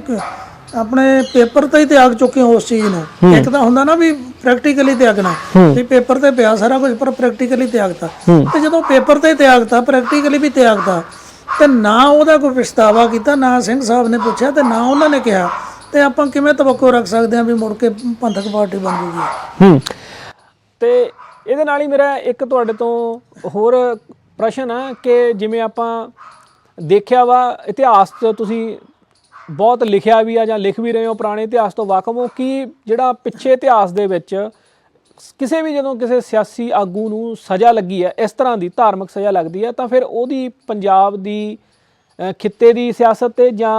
ਆਪਣੇ ਪੇਪਰ ਤੇ ਹੀ ਤਿਆਗ ਚੁੱਕੇ ਹੋ ਉਸ ਚੀਜ਼ ਨੂੰ। ਇੱਕ ਤਾਂ ਹੁੰਦਾ ਨਾ ਵੀ ਪ੍ਰੈਕਟੀਕਲੀ ਤਿਆਗਣਾ। ਵੀ ਪੇਪਰ ਤੇ ਪਿਆ ਸਾਰਾ ਕੁਝ ਪਰ ਪ੍ਰੈਕਟੀਕਲੀ ਤਿਆਗਤਾ। ਤੇ ਜਦੋਂ ਪੇਪਰ ਤੇ ਤਿਆਗਤਾ ਪ੍ਰੈਕਟੀਕਲੀ ਵੀ ਤਿਆਗਤਾ ਤੇ ਨਾ ਉਹਦਾ ਕੋਈ ਪਛਤਾਵਾ ਕੀਤਾ ਨਾ ਸਿੰਘ ਸਾਹਿਬ ਨੇ ਪੁੱਛਿਆ ਤੇ ਨਾ ਉਹਨਾਂ ਨੇ ਕਿਹਾ। ਤੇ ਆਪਾਂ ਕਿਵੇਂ ਤਵੱਕੋ ਰੱਖ ਸਕਦੇ ਹਾਂ ਵੀ ਮੁੜ ਕੇ ਪੰਥਕ ਪਾਰਟੀ ਬਣ ਜੂਗੀ? ਹੂੰ। ਤੇ ਇਹਦੇ ਨਾਲ ਹੀ ਮੇਰਾ ਇੱਕ ਤੁਹਾਡੇ ਤੋਂ ਹੋਰ ਪ੍ਰਸ਼ਨ ਆ ਕਿ ਜਿਵੇਂ ਆਪਾਂ ਦੇਖਿਆ ਵਾ ਇਤਿਹਾਸ 'ਚ ਤੁਸੀਂ ਬਹੁਤ ਲਿਖਿਆ ਵੀ ਆ ਜਾਂ ਲਿਖ ਵੀ ਰਹੇ ਹੋ, ਪੁਰਾਣੇ ਇਤਿਹਾਸ ਤੋਂ ਵਾਕਫ ਹੋ ਕਿ ਜਿਹੜਾ ਪਿੱਛੇ ਇਤਿਹਾਸ ਦੇ ਵਿੱਚ ਕਿਸੇ ਵੀ ਜਦੋਂ ਕਿਸੇ ਸਿਆਸੀ ਆਗੂ ਨੂੰ ਸਜ਼ਾ ਲੱਗੀ ਹੈ ਇਸ ਤਰ੍ਹਾਂ ਦੀ ਧਾਰਮਿਕ ਸਜ਼ਾ ਲੱਗਦੀ ਹੈ ਤਾਂ ਫਿਰ ਉਹਦੀ ਪੰਜਾਬ ਦੀ ਖਿੱਤੇ ਦੀ ਸਿਆਸਤ ਤੇ ਜਾਂ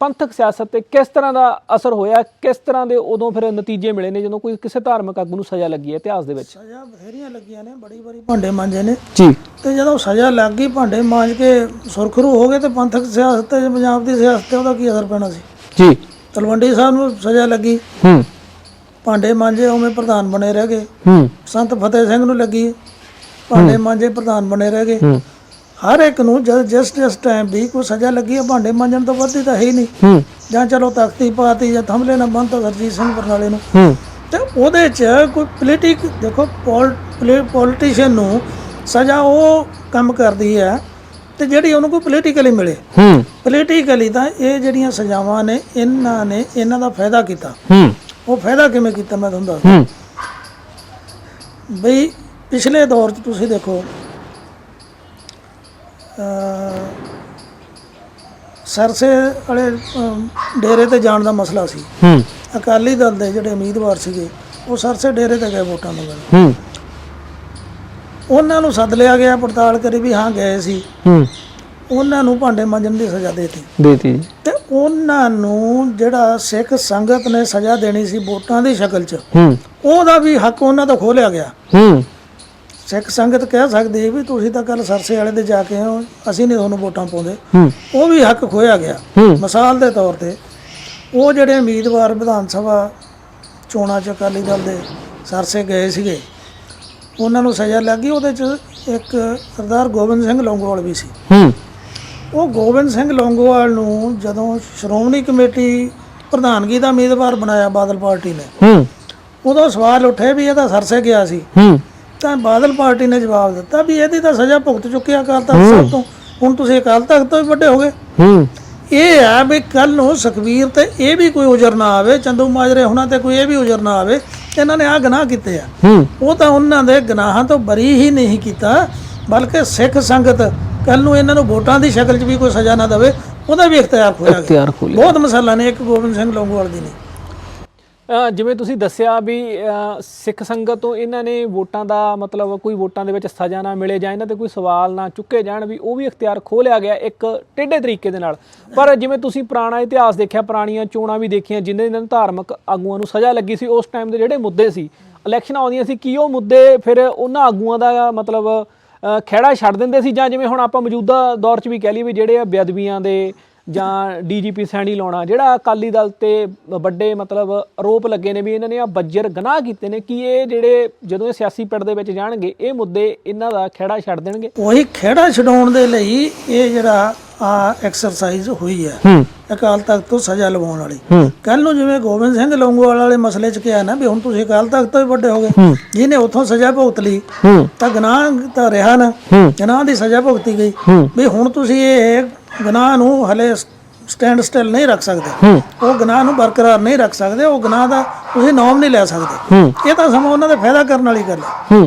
ਪੰਥਕ ਸਿਆਸਤ ਤੇ ਕਿਸ ਤਰ੍ਹਾਂ ਦਾ ਅਸਰ ਹੋਇਆ ਕਿਸ ਤਰ੍ਹਾਂ ਦੇ ਉਦੋਂ ਫਿਰ ਨਤੀਜੇ ਮਿਲੇ ਨੇ ਜਦੋਂ ਕੋਈ ਕਿਸੇ ਧਾਰਮਿਕ ਆਗੂ ਨੂੰ ਸਜ਼ਾ ਲੱਗੀ ਹੈ ਇਤਿਹਾਸ ਦੇ ਵਿੱਚ? ਸਜ਼ਾ ਬਥੇਰੀਆਂ ਲੱਗੀਆਂ ਨੇ ਬੜੀ ਬੜੀ ਭਾਂਡੇ ਮਾਂਜੇ ਨੇ। ਜੀ। ਤੇ ਜਦੋਂ ਸਜ਼ਾ ਲੱਗ ਗਈ ਭਾਂਡੇ ਮਾਂਜ ਕੇ ਸੁਰਖਰੂ ਹੋ ਗਏ ਤੇ ਪੰਥਕ ਸਿਆਸਤ ਤੇ ਪੰਜਾਬ ਦੀ ਸਿਆਸਤ ਤੇ ਉਹਦਾ ਕੀ ਅਸਰ ਪੈਣਾ ਸੀ? ਜੀ। ਤਲਵੰਡੀ ਸਾਹਿਬ ਨੂੰ ਸਜ਼ਾ ਲੱਗੀ। ਹੂੰ। ਭਾਂਡੇ ਮਾਂਜੇ ਉਵੇਂ ਪ੍ਰਧਾਨ ਬਣੇ ਰਹਿ ਗਏ। ਹੂੰ। ਸੰਤ ਫਤਿਹ ਸਿੰਘ ਨੂੰ ਲੱਗੀ। ਭਾਂਡੇ ਮਾਂਜੇ ਪ੍ਰਧਾਨ ਬਣੇ ਰਹਿ ਗਏ। ਹੂੰ। ਹਰ ਇੱਕ ਨੂੰ ਜਦ ਜਿਸ ਜਿਸ ਟਾਈਮ ਵੀ ਕੋਈ ਸਜ਼ਾ ਲੱਗੀ ਹੈ ਭਾਂਡੇ ਮਾਂਜਣ ਤੋਂ ਵੱਧ ਤਾਂ ਹੈ ਹੀ ਨਹੀਂ। ਹੂੰ। ਜਾਂ ਚਲੋ ਤਖਤੀ ਪਾਤੀ ਜਾਂ ਥੰਮਲੇ ਨਾ ਬੰਨਤਾ ਸਰਜੀਤ ਸਿੰਘ ਬਰਨਾਲੇ ਨੂੰ। ਹੂੰ। ਤੇ ਉਹਦੇ ਚ ਕੋਈ ਪੋਲੀਟਿਕ ਦੇਖੋ ਪੋਲੀਟੀਸ਼ੀਅਨ ਨੂੰ ਸਜ਼ਾ ਉਹ ਕੰਮ ਕਰਦੀ ਹੈ ਤੇ ਜਿਹੜੀ ਉਹਨੂੰ ਕੋਈ ਪੋਲੀਟੀਕਲੀ ਮਿਲੇ। ਹੂੰ। ਪੋਲੀਟੀਕਲੀ ਤਾਂ ਇਹ ਜਿਹੜੀਆਂ ਸਜ਼ਾਵਾਂ ਨੇ ਇਹਨਾਂ ਨੇ ਇਹਨਾਂ ਦਾ ਫਾਇਦਾ ਕੀਤਾ। ਹੂੰ। ਉਹ ਫਾਇਦਾ ਕਿਵੇਂ ਕੀਤਾ ਮੈਂ ਤੁਹਾਨੂੰ ਦੱਸਦਾ। ਹੂੰ। ਬਈ ਪਿਛਲੇ ਦੌਰ 'ਚ ਤੁਸੀਂ ਦੇਖੋ ਸਰਸੇ ਵਾਲੇ ਅਮ, ਡੇਰੇ ਤੇ ਜਾਣ ਦਾ ਮਸਲਾ ਸੀ। ਹੂੰ। ਅਕਾਲੀ ਦਲ ਦੇ ਜਿਹੜੇ ਉਮੀਦਵਾਰ ਸੀਗੇ ਉਹ ਸਰਸੇ ਡੇਰੇ ਤੇ ਗਏ ਵੋਟਾਂ ਮੰਗਣ। ਹੂੰ। ਉਹਨਾਂ ਨੂੰ ਸੱਦ ਲਿਆ ਗਿਆ ਪੜਤਾਲ ਕਰੀ ਵੀ ਹਾਂ ਗਏ ਸੀ। ਹੂੰ। ਉਹਨਾਂ ਨੂੰ ਭਾਂਡੇ ਮਾਂਜਣ ਦੀ ਸਜ਼ਾ ਦੇਤੀ। ਦੇਤੀ। ਜੀ ਤੇ ਉਹਨਾਂ ਨੂੰ ਜਿਹੜਾ ਸਿੱਖ ਸੰਗਤ ਨੇ ਸਜ਼ਾ ਦੇਣੀ ਸੀ ਵੋਟਾਂ ਦੀ ਸ਼ਕਲ 'ਚ ਹੂੰ। ਉਹਦਾ ਵੀ ਹੱਕ ਉਹਨਾਂ ਤੋਂ ਖੋਹ ਲਿਆ ਗਿਆ। ਹੂੰ। ਸਿੱਖ ਸੰਗਤ ਕਹਿ ਸਕਦੀ ਵੀ ਤੁਸੀਂ ਤਾਂ ਕੱਲ ਸਰਸੇ ਵਾਲੇ ਦੇ ਜਾ ਕੇ ਆਏ ਹੋ ਅਸੀਂ ਨਹੀਂ ਤੁਹਾਨੂੰ ਵੋਟਾਂ ਪਾਉਂਦੇ। ਉਹ ਵੀ ਹੱਕ ਖੋਇਆ ਗਿਆ। ਮਿਸਾਲ ਦੇ ਤੌਰ ਤੇ ਉਹ ਜਿਹੜੇ ਉਮੀਦਵਾਰ ਵਿਧਾਨ ਸਭਾ ਚੋਣਾਂ ਚ ਅਕਾਲੀ ਦਲ ਦੇ ਸਰਸੇ ਗਏ ਸੀਗੇ ਉਹਨਾਂ ਨੂੰ ਸਜ਼ਾ ਲੱਗੀ ਉਹਦੇ ਚ ਇੱਕ ਸਰਦਾਰ ਗੋਬਿੰਦ ਸਿੰਘ ਲੌਂਗੋਵਾਲ ਵੀ ਸੀ। ਉਹ ਗੋਬਿੰਦ ਸਿੰਘ ਲੌਂਗੋਵਾਲ ਨੂੰ ਜਦੋਂ ਸ਼੍ਰੋਮਣੀ ਕਮੇਟੀ ਪ੍ਰਧਾਨਗੀ ਦਾ ਉਮੀਦਵਾਰ ਬਣਾਇਆ ਬਾਦਲ ਪਾਰਟੀ ਨੇ ਉਦੋਂ ਸਵਾਲ ਉੱਠੇ ਵੀ ਇਹ ਤਾਂ ਸਰਸੇ ਗਿਆ ਸੀ। ਤਾਂ ਬਾਦਲ ਪਾਰਟੀ ਨੇ ਜਵਾਬ ਦਿੱਤਾ ਵੀ ਇਹਦੀ ਤਾਂ ਸਜ਼ਾ ਭੁਗਤ ਚੁੱਕਿਆ ਅਕਾਲ ਤਖਤ ਸਾਹਿਬ ਤੋਂ। ਹੁਣ ਤੁਸੀਂ ਅਕਾਲ ਤਖਤ ਤੋਂ ਵੀ ਵੱਡੇ ਹੋ ਗਏ। ਹੂੰ। ਇਹ ਹੈ ਵੀ ਕੱਲ ਨੂੰ ਸੁਖਵੀਰ ਤੇ ਇਹ ਵੀ ਕੋਈ ਉਜਰ ਨਾ ਆਵੇ ਚੰਦੂ ਮਾਜਰੇ ਹੁਣਾਂ ਤੇ ਕੋਈ ਇਹ ਵੀ ਉਜਰ ਨਾ ਆਵੇ ਇਹਨਾਂ ਨੇ ਆ ਗੁਨਾਹ ਕੀਤੇ ਆ। ਉਹ ਤਾਂ ਉਹਨਾਂ ਦੇ ਗੁਨਾਹਾਂ ਤੋਂ ਬਰੀ ਹੀ ਨਹੀਂ ਕੀਤਾ ਬਲਕਿ ਸਿੱਖ ਸੰਗਤ ਕੱਲ ਨੂੰ ਇਹਨਾਂ ਨੂੰ ਵੋਟਾਂ ਦੀ ਸ਼ਕਲ 'ਚ ਵੀ ਕੋਈ ਸਜ਼ਾ ਨਾ ਦੇਵੇ ਉਹਦਾ ਵੀ ਇਖਤਿਆਰ ਖੋਇਆ ਗਿਆ। ਬਹੁਤ ਮਸਾਲਾ ਨੇ ਇੱਕ ਗੋਬਿੰਦ ਸਿੰਘ ਲੌਂਗੋਵਾਲ ਦੀ ਨੇ। ਜਿਵੇਂ ਤੁਸੀਂ ਦੱਸਿਆ ਵੀ ਸਿੱਖ ਸੰਗਤ ਤੋਂ ਇਹਨਾਂ ਨੇ ਵੋਟਾਂ ਦਾ ਮਤਲਬ ਕੋਈ ਵੋਟਾਂ ਦੇ ਵਿੱਚ ਸਜ਼ਾ ਨਾ ਮਿਲੇ ਜਾਂ ਇਹਨਾਂ ਤੇ ਕੋਈ ਸਵਾਲ ਨਾ ਚੁੱਕੇ ਜਾਣ ਵੀ ਉਹ ਵੀ ਇਖਤਿਆਰ ਖੋਹ ਲਿਆ ਗਿਆ ਇੱਕ ਟੇਢੇ ਤਰੀਕੇ ਦੇ ਨਾਲ। ਪਰ ਜਿਵੇਂ ਤੁਸੀਂ ਪੁਰਾਣਾ ਇਤਿਹਾਸ ਦੇਖਿਆ, ਪੁਰਾਣੀਆਂ ਚੋਣਾਂ ਵੀ ਦੇਖੀਆਂ ਜਿਨ੍ਹਾਂ ਇਹਨਾਂ ਧਾਰਮਿਕ ਆਗੂਆਂ ਨੂੰ ਸਜ਼ਾ ਲੱਗੀ ਸੀ, ਉਸ ਟਾਈਮ ਦੇ ਜਿਹੜੇ ਮੁੱਦੇ ਸੀ, ਇਲੈਕਸ਼ਨ ਆਉਂਦੀਆਂ ਸੀ, ਕੀ ਉਹ ਮੁੱਦੇ ਫਿਰ ਉਹਨਾਂ ਆਗੂਆਂ ਦਾ ਮਤਲਬ ਖਹਿੜਾ ਛੱਡ ਦਿੰਦੇ ਸੀ ਜਾਂ ਜਿਵੇਂ ਹੁਣ ਆਪਾਂ ਮੌਜੂਦਾ ਦੌਰ 'ਚ ਵੀ ਕਹਿ ਲਈਏ ਵੀ ਜਿਹੜੇ ਆ ਬੇਅਦਬੀਆਂ ਦੇ ਜਾਂ ਡੀਜੀਪੀ ਸੈਣੀ ਲਾਉਣਾ ਜਿਹੜਾ ਅਕਾਲੀ ਦਲ ਤੇ ਵੱਡੇ ਮਤਲਬ ਆਰੋਪ ਲੱਗੇ ਨੇ ਵੀ ਇਹਨਾਂ ਨੇ ਆ ਬੱਜਰ ਗਨਾਹ ਕੀਤੇ ਨੇ ਕਿ ਇਹ ਜਿਹੜੇ ਜਦੋਂ ਇਹ ਸਿਆਸੀ ਪਿੜ ਦੇ ਵਿੱਚ ਜਾਣਗੇ ਇਹ ਮੁੱਦੇ ਇਹਨਾਂ ਦਾ ਖਹਿੜਾ ਛੱਡ ਦੇਣਗੇ? ਉਹੀ ਖੇੜਾ ਛਡਾਉਣ ਦੇ ਲਈ ਇਹ ਜਿਹੜਾ ਆ ਐਕਸਰਸਾਈਜ਼ ਹੋਈ ਹੈ ਅਕਾਲ ਤਖਤ ਤੋਂ ਸਜ਼ਾ ਲਵਾਉਣ ਵਾਲੀ। ਕੱਲ ਨੂੰ ਜਿਵੇਂ ਗੋਬਿੰਦ ਸਿੰਘ ਲੌਂਗੋਵਾਲ ਵਾਲੇ ਮਸਲੇ 'ਚ ਕਿਹਾ ਨਾ ਵੀ ਹੁਣ ਤੁਸੀਂ ਅਕਾਲ ਤਖਤ ਤੋਂ ਵੱਡੇ ਹੋ ਗਏ ਜਿਹਨੇ ਉੱਥੋਂ ਸਜ਼ਾ ਭੁਗਤ ਲਈ ਤਾਂ ਗੁਨਾਹ ਤਾਂ ਰਿਹਾ ਨਾ ਹੂੰ। ਗੁਨਾਹ ਦੀ ਸਜ਼ਾ ਭੁਗਤੀ ਗਈ ਵੀ ਹੁਣ ਤੁਸੀਂ ਇਹ ਗੁਨਾਹ ਨੂੰ ਹਲੇ ਸਟੈਂਡ ਸਟਿਲ ਨਹੀਂ ਰੱਖ ਸਕਦੇ। ਉਹ ਗੁਨਾਹ ਨੂੰ ਬਰਕਰਾਰ ਨਹੀਂ ਰੱਖ ਸਕਦੇ ਉਹ ਗੁਨਾਹ ਦਾ ਤੁਸੀਂ ਨਾਮ ਨਹੀਂ ਲੈ ਸਕਦੇ। ਇਹ ਤਾਂ ਸਮਾਂ ਉਹਨਾਂ ਦੇ ਫਾਇਦਾ ਕਰਨ ਵਾਲੀ ਗੱਲ ਹੈ।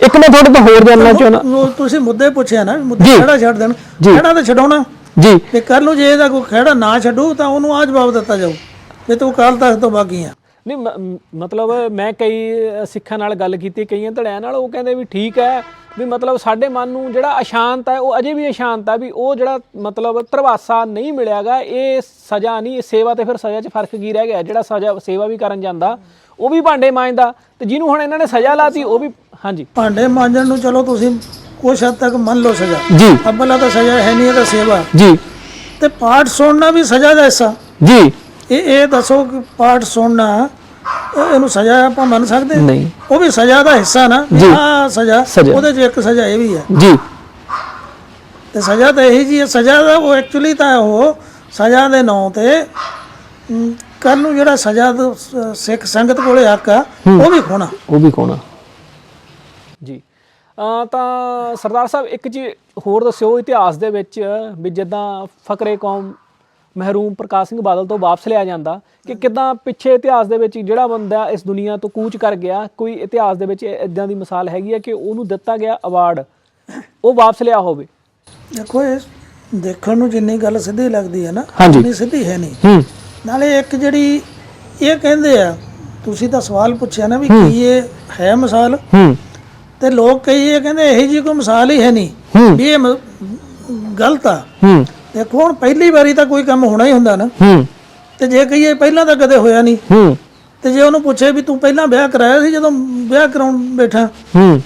ਇੱਕ ਮੈਂ ਤੁਹਾਡੇ ਤੋਂ ਹੋਰ ਜਾਨਣਾ ਚਾਹੁੰਦਾ। ਤੁਸੀਂ ਮੁੱਦੇ ਪੁੱਛਿਆ ਨਾ ਮੁੱਦੇ ਖੜਾ ਛੱਡ ਦੇਣ। ਖੜਾ ਤਾਂ ਛਡਾਉਣਾ। ਜੀ। ਤੇ ਕੱਲ ਨੂੰ ਜੇ ਇਹਦਾ ਕੋਈ ਖੜਾ ਨਾ ਛੱਡੂ ਤਾਂ ਉਹਨੂੰ ਆ ਜਵਾਬ ਦਿੱਤਾ ਜਾਊ। ਵੀ ਤੂੰ ਕਾਲ ਤਖਤ ਤੋਂ ਬਾਗੀ ਆ। ਨਹੀਂ ਮਤਲਬ ਮੈਂ ਕਈ ਸਿੱਖਾਂ ਨਾਲ ਗੱਲ ਕੀਤੀ ਕਈਆਂ ਧੜਿਆਂ ਨਾਲ ਉਹ ਕਹਿੰਦੇ ਵੀ ਠੀਕ ਹੈ ਵੀ ਮਤਲਬ ਸਾਡੇ ਮਨ ਨੂੰ ਜਿਹੜਾ ਅਸ਼ਾਂਤ ਹੈ ਉਹ ਅਜੇ ਵੀ ਅਸ਼ਾਂਤ ਹੈ ਵੀ ਉਹ ਜਿਹੜਾ ਮਤਲਬ ਧਰਵਾਸਾ ਨਹੀਂ ਮਿਲਿਆਗਾ ਇਹ ਸਜ਼ਾ ਨਹੀਂ ਇਹ ਸੇਵਾ ਤੇ ਫਿਰ ਸਜ਼ਾ 'ਚ ਫ਼ਰਕ ਕੀ ਰਹਿ ਗਿਆ? ਜਿਹੜਾ ਸਜ਼ਾ ਸੇਵਾ ਵੀ ਕਰਨ ਜਾਂਦਾ ਉਹ ਵੀ ਭਾਂਡੇ ਮਾਂਜਦਾ। ਤੇ ਜਿਹਨੂੰ ਹੁਣ ਇਹਨਾਂ ਨੇ ਸਜ਼ਾ ਲਾਤੀ ਉਹ ਵੀ ਹਾਂਜੀ। ਭਾਂਡੇ ਮਾਂਜਣ ਨੂੰ ਚਲੋ ਤੁਸੀਂ ਕੁਛ ਹੱਦ ਤੱਕ ਮੰਨ ਲਓ ਸਜ਼ਾ। ਜੀ। ਅੱਬਲਾ ਤਾਂ ਸਜ਼ਾ ਹੈ ਨਹੀਂ ਇਹ ਤਾਂ ਸੇਵਾ ਜੀ। ਤੇ ਪਾਠ ਸੁਣਨਾ ਵੀ ਸਜ਼ਾ ਦਾ ਹਿੱਸਾ। ਜੀ। ਇਹ ਇਹ ਦੱਸੋ ਕਿ ਪਾਠ ਸੁਣਨਾ ਇਹ- ਇਹਨੂੰ ਸਜ਼ਾ ਆਪਾਂ ਮੰਨ ਸਕਦੇ ਹਾਂ? ਨਹੀਂ। ਉਹ ਵੀ ਸਜ਼ਾ ਦਾ ਹਿੱਸਾ ਨਾ। ਜੀ। ਆ ਸਜ਼ਾ ਸਜ਼ਾ। ਉਹਦੇ 'ਚ ਇੱਕ ਸਜ਼ਾ ਇਹ ਵੀ ਹੈ। ਜੀ। ਤੇ ਸਜ਼ਾ ਤਾਂ ਇਹੀ ਜੀ ਹੈ ਸਜ਼ਾ ਦਾ ਉਹ ਐਕਚੁਅਲੀ ਤਾਂ ਉਹ ਸਜ਼ਾ ਦੇ ਨਾਂ ਤੇ ਕੱਲ ਨੂੰ ਜਿਹੜਾ ਸਜ਼ਾ ਦਾ ਸ- ਸਿੱਖ ਸੰਗਤ ਕੋਲੇ ਹੱਕ ਆ ਉਹ ਵੀ ਖੋਣਾ। ਉਹ ਵੀ ਕੋਣਾ ਜੀ। ਅ, ਤਾਂ ਸਰਦਾਰ ਸਾਹਿਬ ਇੱਕ ਚੀਜ਼ ਹੋਰ ਦੱਸਿਓ ਇਤਿਹਾਸ ਦੇ ਵਿੱਚ ਵੀ ਜਿੱਦਾਂ ਫਕਰੇ ਕੌਮ ਮਹਿਰੂਮ ਪ੍ਰਕਾਸ਼ ਸਿੰਘ ਬਾਦਲ ਤੋਂ ਵਾਪਸ ਲਿਆ ਜਾਂਦਾ ਕਿ ਕਿਦਾਂ ਪਿੱਛੇ ਇਤਿਹਾਸ ਦੇ ਵਿੱਚ ਜਿਹੜਾ ਬੰਦਾ ਇਸ ਦੁਨੀਆ ਤੋਂ ਕੂਚ ਕਰ ਗਿਆ ਕੋਈ ਇਤਿਹਾਸ ਦੇ ਵਿੱਚ ਇਦਾਂ ਦੀ ਮਿਸਾਲ ਹੈਗੀ ਹੈ ਕਿ ਉਹਨੂੰ ਦਿੱਤਾ ਗਿਆ ਅਵਾਰਡ ਉਹ ਵਾਪਸ ਲਿਆ ਹੋਵੇ। ਦੇਖੋ ਇਹ ਦੇਖਣ ਨੂੰ ਜਿੰਨੀ ਗੱਲ ਸਿੱਧੀ ਲੱਗਦੀ ਹੈ ਨਾ। ਉਨੀ ਸਿੱਧੀ ਹੈ ਨਹੀਂ। ਨਾਲੇ ਇੱਕ ਜਿਹੜੀ ਇਹ ਕਹਿੰਦੇ ਆ ਤੁਸੀਂ ਤਾਂ ਸਵਾਲ ਪੁੱਛਿਆ ਨਾ ਵੀ ਕੀ ਇਹ ਹੈ ਮਿਸਾਲ? ਤੇ ਲੋਕ ਕਈ ਇਹ ਕਹਿੰਦੇ ਇਹੀ ਜੀ ਕੋਈ ਮਿਸਾਲ ਹੀ ਹੈ ਨਹੀਂ ਵੀ ਇਹ ਮ- ਗਲਤ ਆ। ਦੇਖੋ ਹੁਣ ਪਹਿਲੀ ਵਾਰੀ ਤਾਂ ਕੋਈ ਕੰਮ ਹੋਣਾ ਹੀ ਹੁੰਦਾ ਨਾ। ਹੂੰ। ਤੇ ਜੇ ਕਹੀਏ ਪਹਿਲਾਂ ਤਾਂ ਕਦੇ ਹੋਇਆ ਨਹੀਂ। ਹੂੰ। ਤੇ ਜੇ ਉਹਨੂੰ ਪੁੱਛੇ ਵੀ ਤੂੰ ਪਹਿਲਾਂ ਵਿਆਹ ਕਰਾਇਆ ਸੀ ਜਦੋਂ ਵਿਆਹ ਕਰਾਉਣ ਬੈਠਾ। ਹੂੰ।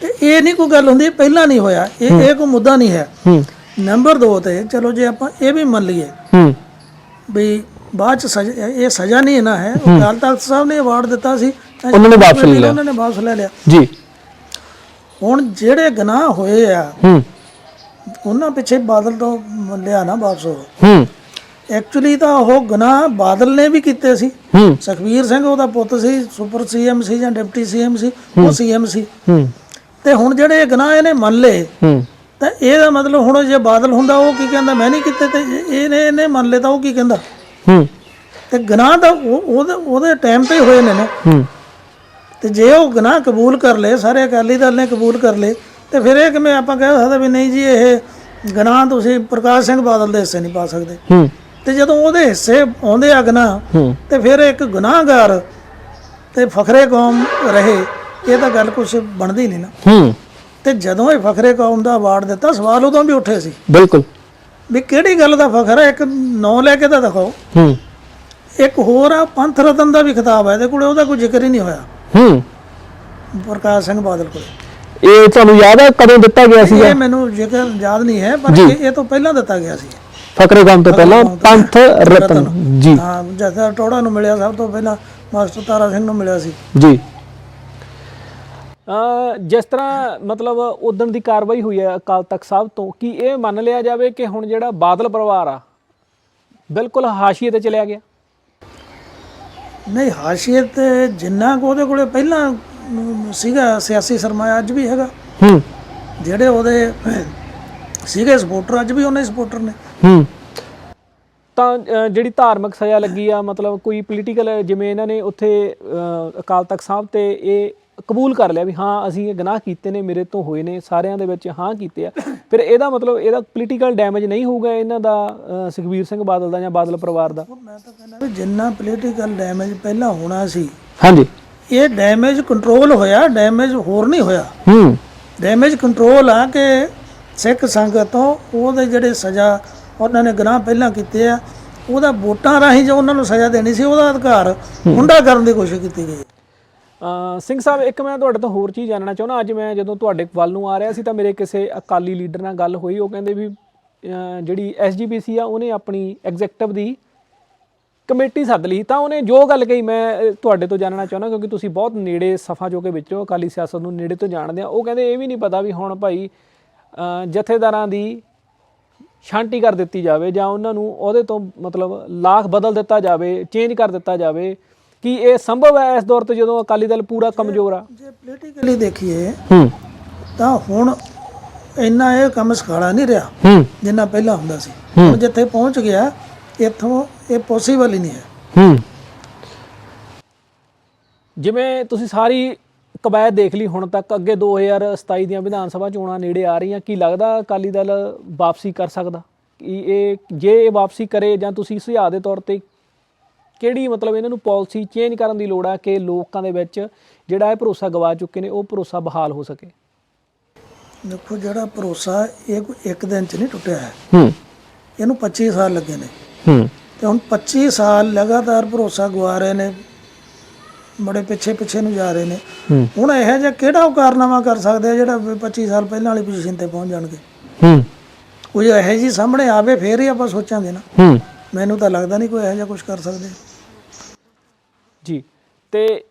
ਤੇ ਇਹ ਨਹੀਂ ਕੋਈ ਗੱਲ ਹੁੰਦੀ ਪਹਿਲਾਂ ਨਹੀਂ ਹੋਇਆ। ਇਹ ਇਹ ਕੋਈ ਮੁੱਦਾ ਨਹੀਂ ਹੈ। ਹੂੰ। ਨੰਬਰ 2 ਤੇ ਚਲੋ ਜੇ ਆਪਾਂ ਇਹ ਵੀ ਮੰਨ ਲਈਏ। ਹੂੰ। ਵੀ ਬਾਅਦ ਚ ਸਜ਼ਾ ਇਹ ਸਜ਼ਾ ਨਹੀਂ ਨਾ ਹੈ। ਉਹ ਅਕਾਲ ਤਖਤ ਸਾਹਿਬ ਨੇ ਅਵਾਰਡ ਦਿੱਤਾ ਸੀ। ਉਹਨਾਂ ਨੇ ਵਾਪਸ ਲੈ ਲਿਆ। ਉਹਨਾਂ ਨੇ ਵਾਪਸ ਲੈ ਲਿਆ। ਜੀ। ਹੁਣ ਜਿਹੜੇ ਗੁਨਾਹ ਹੋਏ ਆ ਹੂੰ। ਉਹਨਾਂ ਪਿੱਛੇ ਬਾਦਲ ਤੋਂ ਲਿਆ ਨਾ ਵਾਪਸ ਉਹ। ਹੂੰ। ਐਕਚੁਅਲੀ ਤਾਂ ਉਹ ਗੁਨਾਹ ਬਾਦਲ ਨੇ ਵੀ ਕੀਤੇ ਸੀ। ਹੂੰ। ਸੁਖਬੀਰ ਸਿੰਘ ਉਹਦਾ ਪੁੱਤ ਸੀ ਸੁਪਰ ਸੀਐਮ ਸੀ ਜਾਂ ਡਿਪਟੀ ਸੀਐਮ ਸੀ ਉਹ ਸੀਐਮ ਸੀ। ਹੂੰ। ਤੇ ਹੁਣ ਜਿਹੜੇ ਇਹ ਗੁਨਾਹ ਇਹਨੇ ਮੰਨ ਲਏ ਹੂੰ। ਤਾਂ ਇਹਦਾ ਮਤਲਬ ਹੁਣ ਜੇ ਬਾਦਲ ਹੁੰਦਾ ਉਹ ਕੀ ਕਹਿੰਦਾ? ਮੈਂ ਨਹੀਂ ਕੀਤੇ ਤੇ ਇਹਨੇ ਇਹਨੇ ਮੰਨ ਲਏ ਤਾਂ ਉਹ ਕੀ ਕਹਿੰਦਾ? ਹੂੰ। ਤੇ ਗੁਨਾਹ ਤਾਂ ਉਹ ਉਹਦੇ ਉਹਦੇ ਟਾਈਮ ਤੇ ਹੋਏ ਨੇ ਨਾ ਹੂੰ। ਤੇ ਜੇ ਉਹ ਗੁਨਾਹ ਕਬੂਲ ਕਰ ਲਏ ਸਾਰੇ ਅਕਾਲੀ ਦਲ ਨੇ ਕਬੂਲ ਕਰ ਲਏ ਤੇ ਫਿਰ ਇਹ ਕਿਵੇਂ ਆਪਾਂ ਕਹਿ ਸਕਦੇ ਵੀ ਨਹੀਂ ਜੀ ਇਹ ਗੁਨਾਹ ਤੁਸੀਂ ਪ੍ਰਕਾਸ਼ ਸਿੰਘ ਬਾਦਲ ਦੇ ਹਿੱਸੇ ਨਹੀਂ ਪਾ ਸਕਦੇ। ਹੂੰ। ਤੇ ਜਦੋਂ ਉਹਦੇ ਹਿੱਸੇ ਆਉਂਦੇ ਆ ਗੁਨਾਹ ਹੂੰ। ਤੇ ਫਿਰ ਇੱਕ ਗੁਨਾਹਗਾਰ ਤੇ ਫਖਰੇ ਕੌਮ ਰਹੇ ਇਹ ਤਾਂ ਗੱਲ ਕੁਝ ਬਣਦੀ ਨਹੀਂ ਨਾ। ਹੂੰ। ਤੇ ਜਦੋਂ ਇਹ ਫਖਰੇ ਕੌਮ ਦਾ ਅਵਾਰਡ ਦਿੱਤਾ ਸਵਾਲ ਉਦੋਂ ਵੀ ਉੱਠੇ ਸੀ। ਬਿਲਕੁਲ। ਵੀ ਕਿਹੜੀ ਗੱਲ ਦਾ ਫਖਰ ਹੈ ਇੱਕ ਨਾਂ ਲੈ ਕੇ ਤਾਂ ਦਿਖਾਓ। ਹੂੰ। ਇੱਕ ਹੋਰ ਆ ਪੰਥ ਰਤਨ ਦਾ ਵੀ ਖਿਤਾਬ ਹੈ ਇਹਦੇ ਕੋਲੇ ਉਹਦਾ ਕੋਈ ਜ਼ਿਕਰ ਹੀ ਨਹੀਂ ਹੋਇਆ। ਹੂੰ। ਪ੍ਰਕਾਸ਼ ਸਿੰਘ ਬਾਦਲ ਕੋਲੇ। ਇਹ ਤੁਹਾਨੂੰ ਯਾਦ ਹੈ ਕਦੋਂ ਦਿੱਤਾ ਗਿਆ ਸੀ ਇਹ ਮੈਨੂੰ ਜ਼ਿਕਰ ਯਾਦ ਨਹੀਂ ਹੈ ਪਰ ਇਹ ਇਹ ਤੋਂ ਪਹਿਲਾਂ ਦਿੱਤਾ ਗਿਆ ਸੀ। ਫਕਰੇ ਕੰਮ ਤੋਂ ਪਹਿਲਾਂ ਪੰਥ ਰਤਨ ਜੀ। ਹਾਂ ਜਥਾ ਟੋੜਾ ਨੂੰ ਮਿਲਿਆ ਸਭ ਤੋਂ ਪਹਿਲਾਂ ਮਾਸਟਰ ਤਾਰਾ ਸਿੰਘ ਨੂੰ ਮਿਲਿਆ ਸੀ। ਜੀ। ਅ ਜਿਸ ਤਰ੍ਹਾਂ ਮਤਲਬ ਉਦੋਂ ਦੀ ਕਾਰਵਾਈ ਹੋਈ ਹੈ ਅਕਾਲ ਤਖਤ ਸਾਹਿਬ ਤੋਂ ਕੀ ਇਹ ਮੰਨ ਲਿਆ ਜਾਵੇ ਕਿ ਹੁਣ ਜਿਹੜਾ ਬਾਦਲ ਪਰਿਵਾਰ ਆ ਬਿਲਕੁਲ ਹਾਸ਼ੀਏ ਤੇ ਚਲਿਆ ਗਿਆ? ਨਹੀਂ ਹਾਸ਼ੀਏ ਤੇ ਜਿੰਨਾ ਕੁ ਉਹਦੇ ਕੋਲੇ ਪਹਿਲਾਂ ਸੀਗਾ ਸਿਆਸੀ ਸਰਮਾਇਆ ਅੱਜ ਵੀ ਹੈਗਾ। ਹੂੰ। ਜਿਹੜੇ ਉਹਦੇ ਸੀਗੇ ਸਪੋਰਟਰ ਅੱਜ ਵੀ ਉਹਨੇ ਸਪੋਰਟਰ ਨੇ। ਹੂੰ। ਤਾਂ ਅ, ਜਿਹੜੀ ਧਾਰਮਿਕ ਸਜ਼ਾ ਲੱਗੀ ਆ ਮਤਲਬ ਕੋਈ ਪੋਲੀਟੀਕਲ ਜਿਵੇਂ ਇਹਨਾਂ ਨੇ ਉੱਥੇ ਅ, ਅਕਾਲ ਤਖਤ ਸਾਹਿਬ ਤੇ ਇਹ ਕਬੂਲ ਕਰ ਲਿਆ ਵੀ ਹਾਂ ਅਸੀਂ ਇਹ ਗੁਨਾਹ ਕੀਤੇ ਨੇ ਮੇਰੇ ਤੋਂ ਹੋਏ ਨੇ ਸਾਰਿਆਂ ਦੇ ਵਿੱਚ ਹਾਂ ਕੀਤੇ ਆ। ਫਿਰ ਇਹਦਾ ਮਤਲਬ ਇਹਦਾ ਪੋਲੀਟੀਕਲ ਡੈਮੇਜ ਨਹੀਂ ਹੋਊਗਾ ਇਹਨਾਂ ਦਾ ਅ, ਸੁਖਬੀਰ ਸਿੰਘ ਬਾਦਲ ਦਾ ਜਾਂ ਬਾਦਲ ਪਰਿਵਾਰ ਦਾ? ਮੈਂ ਤਾਂ ਕਹਿੰਦਾ ਵੀ ਜਿੰਨਾ ਪੋਲੀਟੀਕਲ ਡੈਮੇਜ ਪਹਿਲਾਂ ਹੋਣਾ ਸੀ ਹਾਂਜੀ। ਇਹ ਡੈਮੇਜ ਕੰਟਰੋਲ ਹੋਇਆ ਡੈਮੇਜ ਹੋਰ ਨਹੀਂ ਹੋਇਆ। ਹੂੰ। ਡੈਮੇਜ ਕੰਟਰੋਲ ਆ ਕਿ ਸਿੱਖ ਸੰਗਤ ਤੋਂ ਉਹਦੇ ਜਿਹੜੇ ਸਜ਼ਾ ਉਹਨਾਂ ਨੇ ਗੁਨਾਹ ਪਹਿਲਾਂ ਕੀਤੇ ਆ ਉਹਦਾ ਵੋਟਾਂ ਰਾਹੀਂ ਜੋ ਉਹਨਾਂ ਨੂੰ ਸਜ਼ਾ ਦੇਣੀ ਸੀ ਉਹਦਾ ਅਧਿਕਾਰ ਹੁੰਡਾ ਕਰਨ ਦੀ ਕੋਸ਼ਿਸ਼ ਕੀਤੀ ਗਈ। ਸਿੰਘ ਸਾਹਿਬ ਇੱਕ ਮੈਂ ਤੁਹਾਡੇ ਤੋਂ ਹੋਰ ਚੀਜ਼ ਜਾਣਨਾ ਚਾਹੁੰਦਾ। ਅੱਜ ਮੈਂ ਜਦੋਂ ਤੁਹਾਡੇ ਵੱਲ ਨੂੰ ਆ ਰਿਹਾ ਸੀ ਤਾਂ ਮੇਰੇ ਕਿਸੇ ਅਕਾਲੀ ਲੀਡਰ ਨਾਲ ਗੱਲ ਹੋਈ ਉਹ ਕਹਿੰਦੇ ਵੀ ਜਿਹੜੀ ਐਸਜੀਪੀਸੀ ਆ ਉਹਨੇ ਆਪਣੀ ਐਗਜ਼ੈਕਟਿਵ ਦੀ ਕਮੇਟੀ ਸੱਦ ਲਈ ਤਾਂ ਉਹਨੇ ਜੋ ਗੱਲ ਕਹੀ ਮੈਂ ਤੁਹਾਡੇ ਤੋਂ ਜਾਣਨਾ ਚਾਹੁੰਦਾ ਕਿਉਂਕਿ ਤੁਸੀਂ ਬਹੁਤ ਨੇੜੇ ਸਫਾ ਜੋ ਕੇ ਵਿੱਚ ਹੋ ਅਕਾਲੀ ਸਿਆਸਤ ਨੂੰ ਨੇੜੇ ਤੋਂ ਜਾਣਦੇ ਆ। ਉਹ ਕਹਿੰਦੇ ਇਹ ਵੀ ਨਹੀਂ ਪਤਾ ਵੀ ਹੁਣ ਭਾਈ ਜਥੇਦਾਰਾਂ ਦੀ ਛਾਂਟੀ ਕਰ ਦਿੱਤੀ ਜਾਵੇ ਜਾਂ ਉਹਨਾਂ ਨੂੰ ਉਹਦੇ ਤੋਂ ਮਤਲਬ ਲਾਖ ਬਦਲ ਦਿੱਤਾ ਜਾਵੇ ਚੇਂਜ ਕਰ ਦਿੱਤਾ ਜਾਵੇ ਕੀ ਇਹ ਸੰਭਵ ਹੈ ਇਸ ਦੌਰ ਤੇ ਜਦੋਂ ਅਕਾਲੀ ਦਲ ਪੂਰਾ ਕਮਜ਼ੋਰ ਆ? ਜੇ ਪੋਲੀਟੀਕਲੀ ਦੇਖੀਏ ਹੂੰ। ਤਾਂ ਹੁਣ ਇੰਨਾ ਇਹ ਕੰਮ ਸਖਾਲਾ ਨਹੀਂ ਰਿਹਾ ਹੂੰ। ਜਿੰਨਾ ਪਹਿਲਾਂ ਹੁੰਦਾ ਸੀ। ਹੁਣ ਜਿੱਥੇ ਪਹੁੰਚ ਗਿਆ ਇੱਥੋਂ ਇਹ ਪੋਸੀਬਲ ਹੀ ਨਹੀਂ ਹੈ। ਹੂੰ। ਜਿਵੇਂ ਤੁਸੀਂ ਸਾਰੀ ਕਵਾਇਦ ਦੇਖ ਲਈ ਹੁਣ ਤੱਕ ਅੱਗੇ 2027 ਦੀਆਂ ਵਿਧਾਨ ਸਭਾ ਚੋਣਾਂ ਨੇੜੇ ਆ ਰਹੀਆਂ ਕੀ ਲੱਗਦਾ ਅਕਾਲੀ ਦਲ ਵਾਪਸੀ ਕਰ ਸਕਦਾ? ਕੀ ਇਹ ਜੇ ਇਹ ਵਾਪਸੀ ਕਰੇ ਜਾਂ ਤੁਸੀਂ ਸੁਝਾਅ ਦੇ ਤੌਰ ਤੇ ਕਿਹੜੀ ਮਤਲਬ ਇਹਨਾਂ ਨੂੰ ਪਾਲਿਸੀ ਚੇਂਜ ਕਰਨ ਦੀ ਲੋੜ ਆ ਕਿ ਲੋਕਾਂ ਦੇ ਵਿੱਚ ਜਿਹੜਾ ਇਹ ਭਰੋਸਾ ਗਵਾ ਚੁੱਕੇ ਨੇ ਉਹ ਭਰੋਸਾ ਬਹਾਲ ਹੋ ਸਕੇ? ਦੇਖੋ ਜਿਹੜਾ ਭਰੋਸਾ ਇਹ ਕੋਈ ਇੱਕ ਦਿਨ 'ਚ ਨਹੀਂ ਟੁੱਟਿਆ ਹੈ। ਹੂੰ। ਇਹਨੂੰ 25 ਸਾਲ ਲੱਗੇ ਨੇ। ਹੂੰ। ਤੇ ਹੁਣ 25 ਸਾਲ ਲਗਾਤਾਰ ਭਰੋਸਾ ਗਵਾ ਰਹੇ ਨੇ ਬੜੇ ਪਿੱਛੇ ਪਿੱਛੇ ਨੂੰ ਜਾ ਰਹੇ ਨੇ। ਹੁਣ ਇਹੋ ਜਿਹਾ ਕਿਹੜਾ ਉਹ ਕਾਰਨਾਮਾ ਕਰ ਸਕਦੇ ਆ ਜਿਹੜਾ ਵੀ 25 ਸਾਲ ਪਹਿਲਾਂ ਵਾਲੀ ਪੋਜੀਸ਼ਨ ਤੇ ਪਹੁੰਚ ਜਾਣਗੇ? ਹੂੰ। ਕੋਈ ਇਹੋ ਜੀ ਸਾਹਮਣੇ ਆਵੇ ਫੇਰ ਹੀ ਆਪਾਂ ਸੋਚਾਂਗੇ ਨਾ। ਹੂੰ। ਮੈਨੂੰ ਤਾਂ ਲੱਗਦਾ ਨਹੀਂ ਕੋਈ ਇਹੋ ਜਿਹਾ ਕੁਝ ਕਰ ਸਕਦੇ। ਜੀ। ਤੇ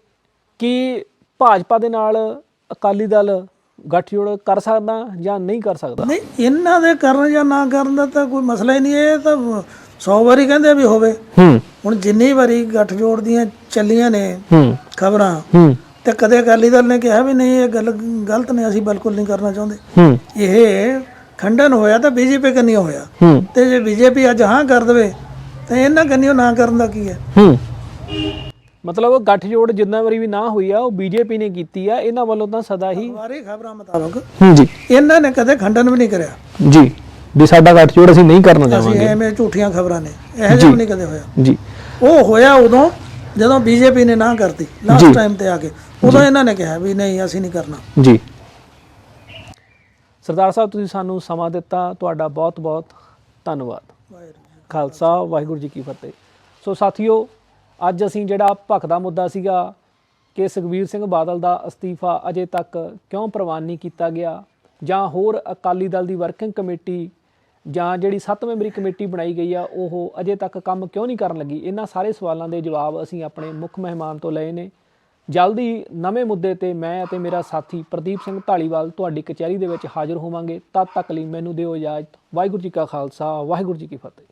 ਕੀ ਭਾਜਪਾ ਦੇ ਨਾਲ ਅਕਾਲੀ ਦਲ ਗੱਠਜੋੜ ਕਰ ਸਕਦਾ ਜਾਂ ਨਹੀਂ ਕਰ ਸਕਦਾ? ਨਹੀਂ ਇਹਨਾਂ ਦੇ ਕਰਨ ਜਾਂ ਨਾ ਕਰਨ ਦਾ ਤਾਂ ਕੋਈ ਮਸਲਾ ਹੀ ਨਹੀਂ। ਇਹ ਤਾਂ 100 ਵਾਰੀ ਕਹਿੰਦੇ ਵੀ ਹੋਵੇ। ਹੂੰ। ਹੁਣ ਜਿੰਨੀ ਵਾਰੀ ਗੱਠਜੋੜ ਦੀਆਂ ਚੱਲੀਆਂ ਨੇ ਹੂੰ। ਖਬਰਾਂ ਹੂੰ। ਤੇ ਕਦੇ ਅਕਾਲੀ ਦਲ ਨੇ ਕਿਹਾ ਵੀ ਨਹੀਂ ਇਹ ਗੱਲ ਗਲਤ ਨੇ ਅਸੀਂ ਬਿਲਕੁਲ ਨਹੀਂ ਕਰਨਾ ਚਾਹੁੰਦੇ। ਹੂੰ। ਇਹ ਖੰਡਨ ਹੋਇਆ ਤਾਂ ਬੀਜੇਪੀ ਕੰਨੀ ਹੋਇਆ। ਹੂੰ। ਤੇ ਜੇ ਬੀਜੇਪੀ ਅੱਜ ਹਾਂ ਕਰ ਦੇਵੇ ਤਾਂ ਇਹਨਾਂ ਕੰਨੀਓ ਨਾ ਕਰਨ ਦਾ ਕੀ ਹੈ? ਹੂੰ। ਮਤਲਬ ਗੱਠਜੋੜ ਜਿੰਨਾ ਵਾਰੀ ਵੀ ਨਾ ਹੋਈ ਆ ਉਹ ਬੀਜੇਪੀ ਨੇ ਕੀਤੀ ਆ ਇਹਨਾਂ ਵੱਲੋਂ ਤਾਂ ਸਦਾ ਹੀ ਵਾਰੀ ਖਬਰਾਂ ਮੁਤਾਬਕ ਹੂੰ ਜੀ। ਇਹਨਾਂ ਨੇ ਕਦੇ ਖੰਡਨ ਵੀ ਨਹੀਂ ਕਰਿਆ। ਜੀ। ਵੀ ਸਾਡਾ ਗੱਠਜੋੜ ਅਸੀਂ ਨਹੀਂ ਕਰਨਾ ਅਸੀਂ ਐਵੇਂ ਝੂਠੀਆਂ ਖਬਰਾਂ ਨੇ ਇਹੋ ਜਿਹਾ ਨਹੀਂ ਕਦੇ ਹੋਇਆ। ਜੀ। ਉਹ ਹੋਇਆ ਉਦੋਂ ਜਦੋਂ ਬੀਜੇਪੀ ਨੇ ਨਾ ਕਰਤੀ ਲਾਸਟ ਟਾਈਮ ਤੇ ਆ ਕੇ। ਉਦੋਂ ਇਹਨਾਂ ਨੇ ਕਿਹਾ ਵੀ ਨਹੀਂ ਅਸੀਂ ਨਹੀਂ ਕਰਨਾ। ਜੀ। ਸਰਦਾਰ ਸਾਹਿਬ ਤੁਸੀਂ ਸਾਨੂੰ ਸਮਾਂ ਦਿੱਤਾ ਤੁਹਾਡਾ ਬਹੁਤ ਬਹੁਤ ਧੰਨਵਾਦ ਖਾਲਸਾ ਵਾਹਿਗੁਰੂ ਜੀ ਕੀ ਫਤਿਹ। ਸੋ ਸਾਥੀਓ ਅੱਜ ਅਸੀਂ ਜਿਹੜਾ ਭਖਦਾ ਮੁੱਦਾ ਸੀਗਾ ਕਿ ਸੁਖਬੀਰ ਸਿੰਘ ਬਾਦਲ ਦਾ ਅਸਤੀਫਾ ਅਜੇ ਤੱਕ ਕਿਉਂ ਪ੍ਰਵਾਨ ਨਹੀਂ ਕੀਤਾ ਗਿਆ ਜਾਂ ਹੋਰ ਅਕਾਲੀ ਦਲ ਦੀ ਵਰਕਿੰਗ ਕਮੇਟੀ ਜਾਂ ਜਿਹੜੀ 7 ਮੈਂਬਰੀ ਕਮੇਟੀ ਬਣਾਈ ਗਈ ਆ, ਉਹ ਅਜੇ ਤੱਕ ਕੰਮ ਕਿਉਂ ਨਹੀਂ ਕਰਨ ਲੱਗੀ? ਇਹਨਾਂ ਸਾਰੇ ਸਵਾਲਾਂ ਦੇ ਜਵਾਬ ਅਸੀਂ ਆਪਣੇ ਮੁੱਖ ਮਹਿਮਾਨ ਤੋਂ ਲਏ ਨੇ। ਜਲਦੀ ਨਵੇਂ ਮੁੱਦੇ ਤੇ ਮੈਂ ਅਤੇ ਮੇਰਾ ਸਾਥੀ ਪ੍ਰਦੀਪ ਸਿੰਘ ਢਾਲੀਵਾਲ ਤੁਹਾਡੀ ਕਚਹਿਰੀ ਦੇ ਵਿੱਚ ਹਾਜ਼ਰ ਹੋਵਾਂਗੇ। ਤਦ ਤੱਕ ਲਈ ਮੈਨੂੰ ਦਿਓ ਇਜਾਜ਼ਤ। ਵਾਹਿਗੁਰੂ ਜੀ ਕਾ ਖਾਲਸਾ, ਵਾਹਿਗੁਰੂ ਜੀ ਕੀ ਫਤਿਹ।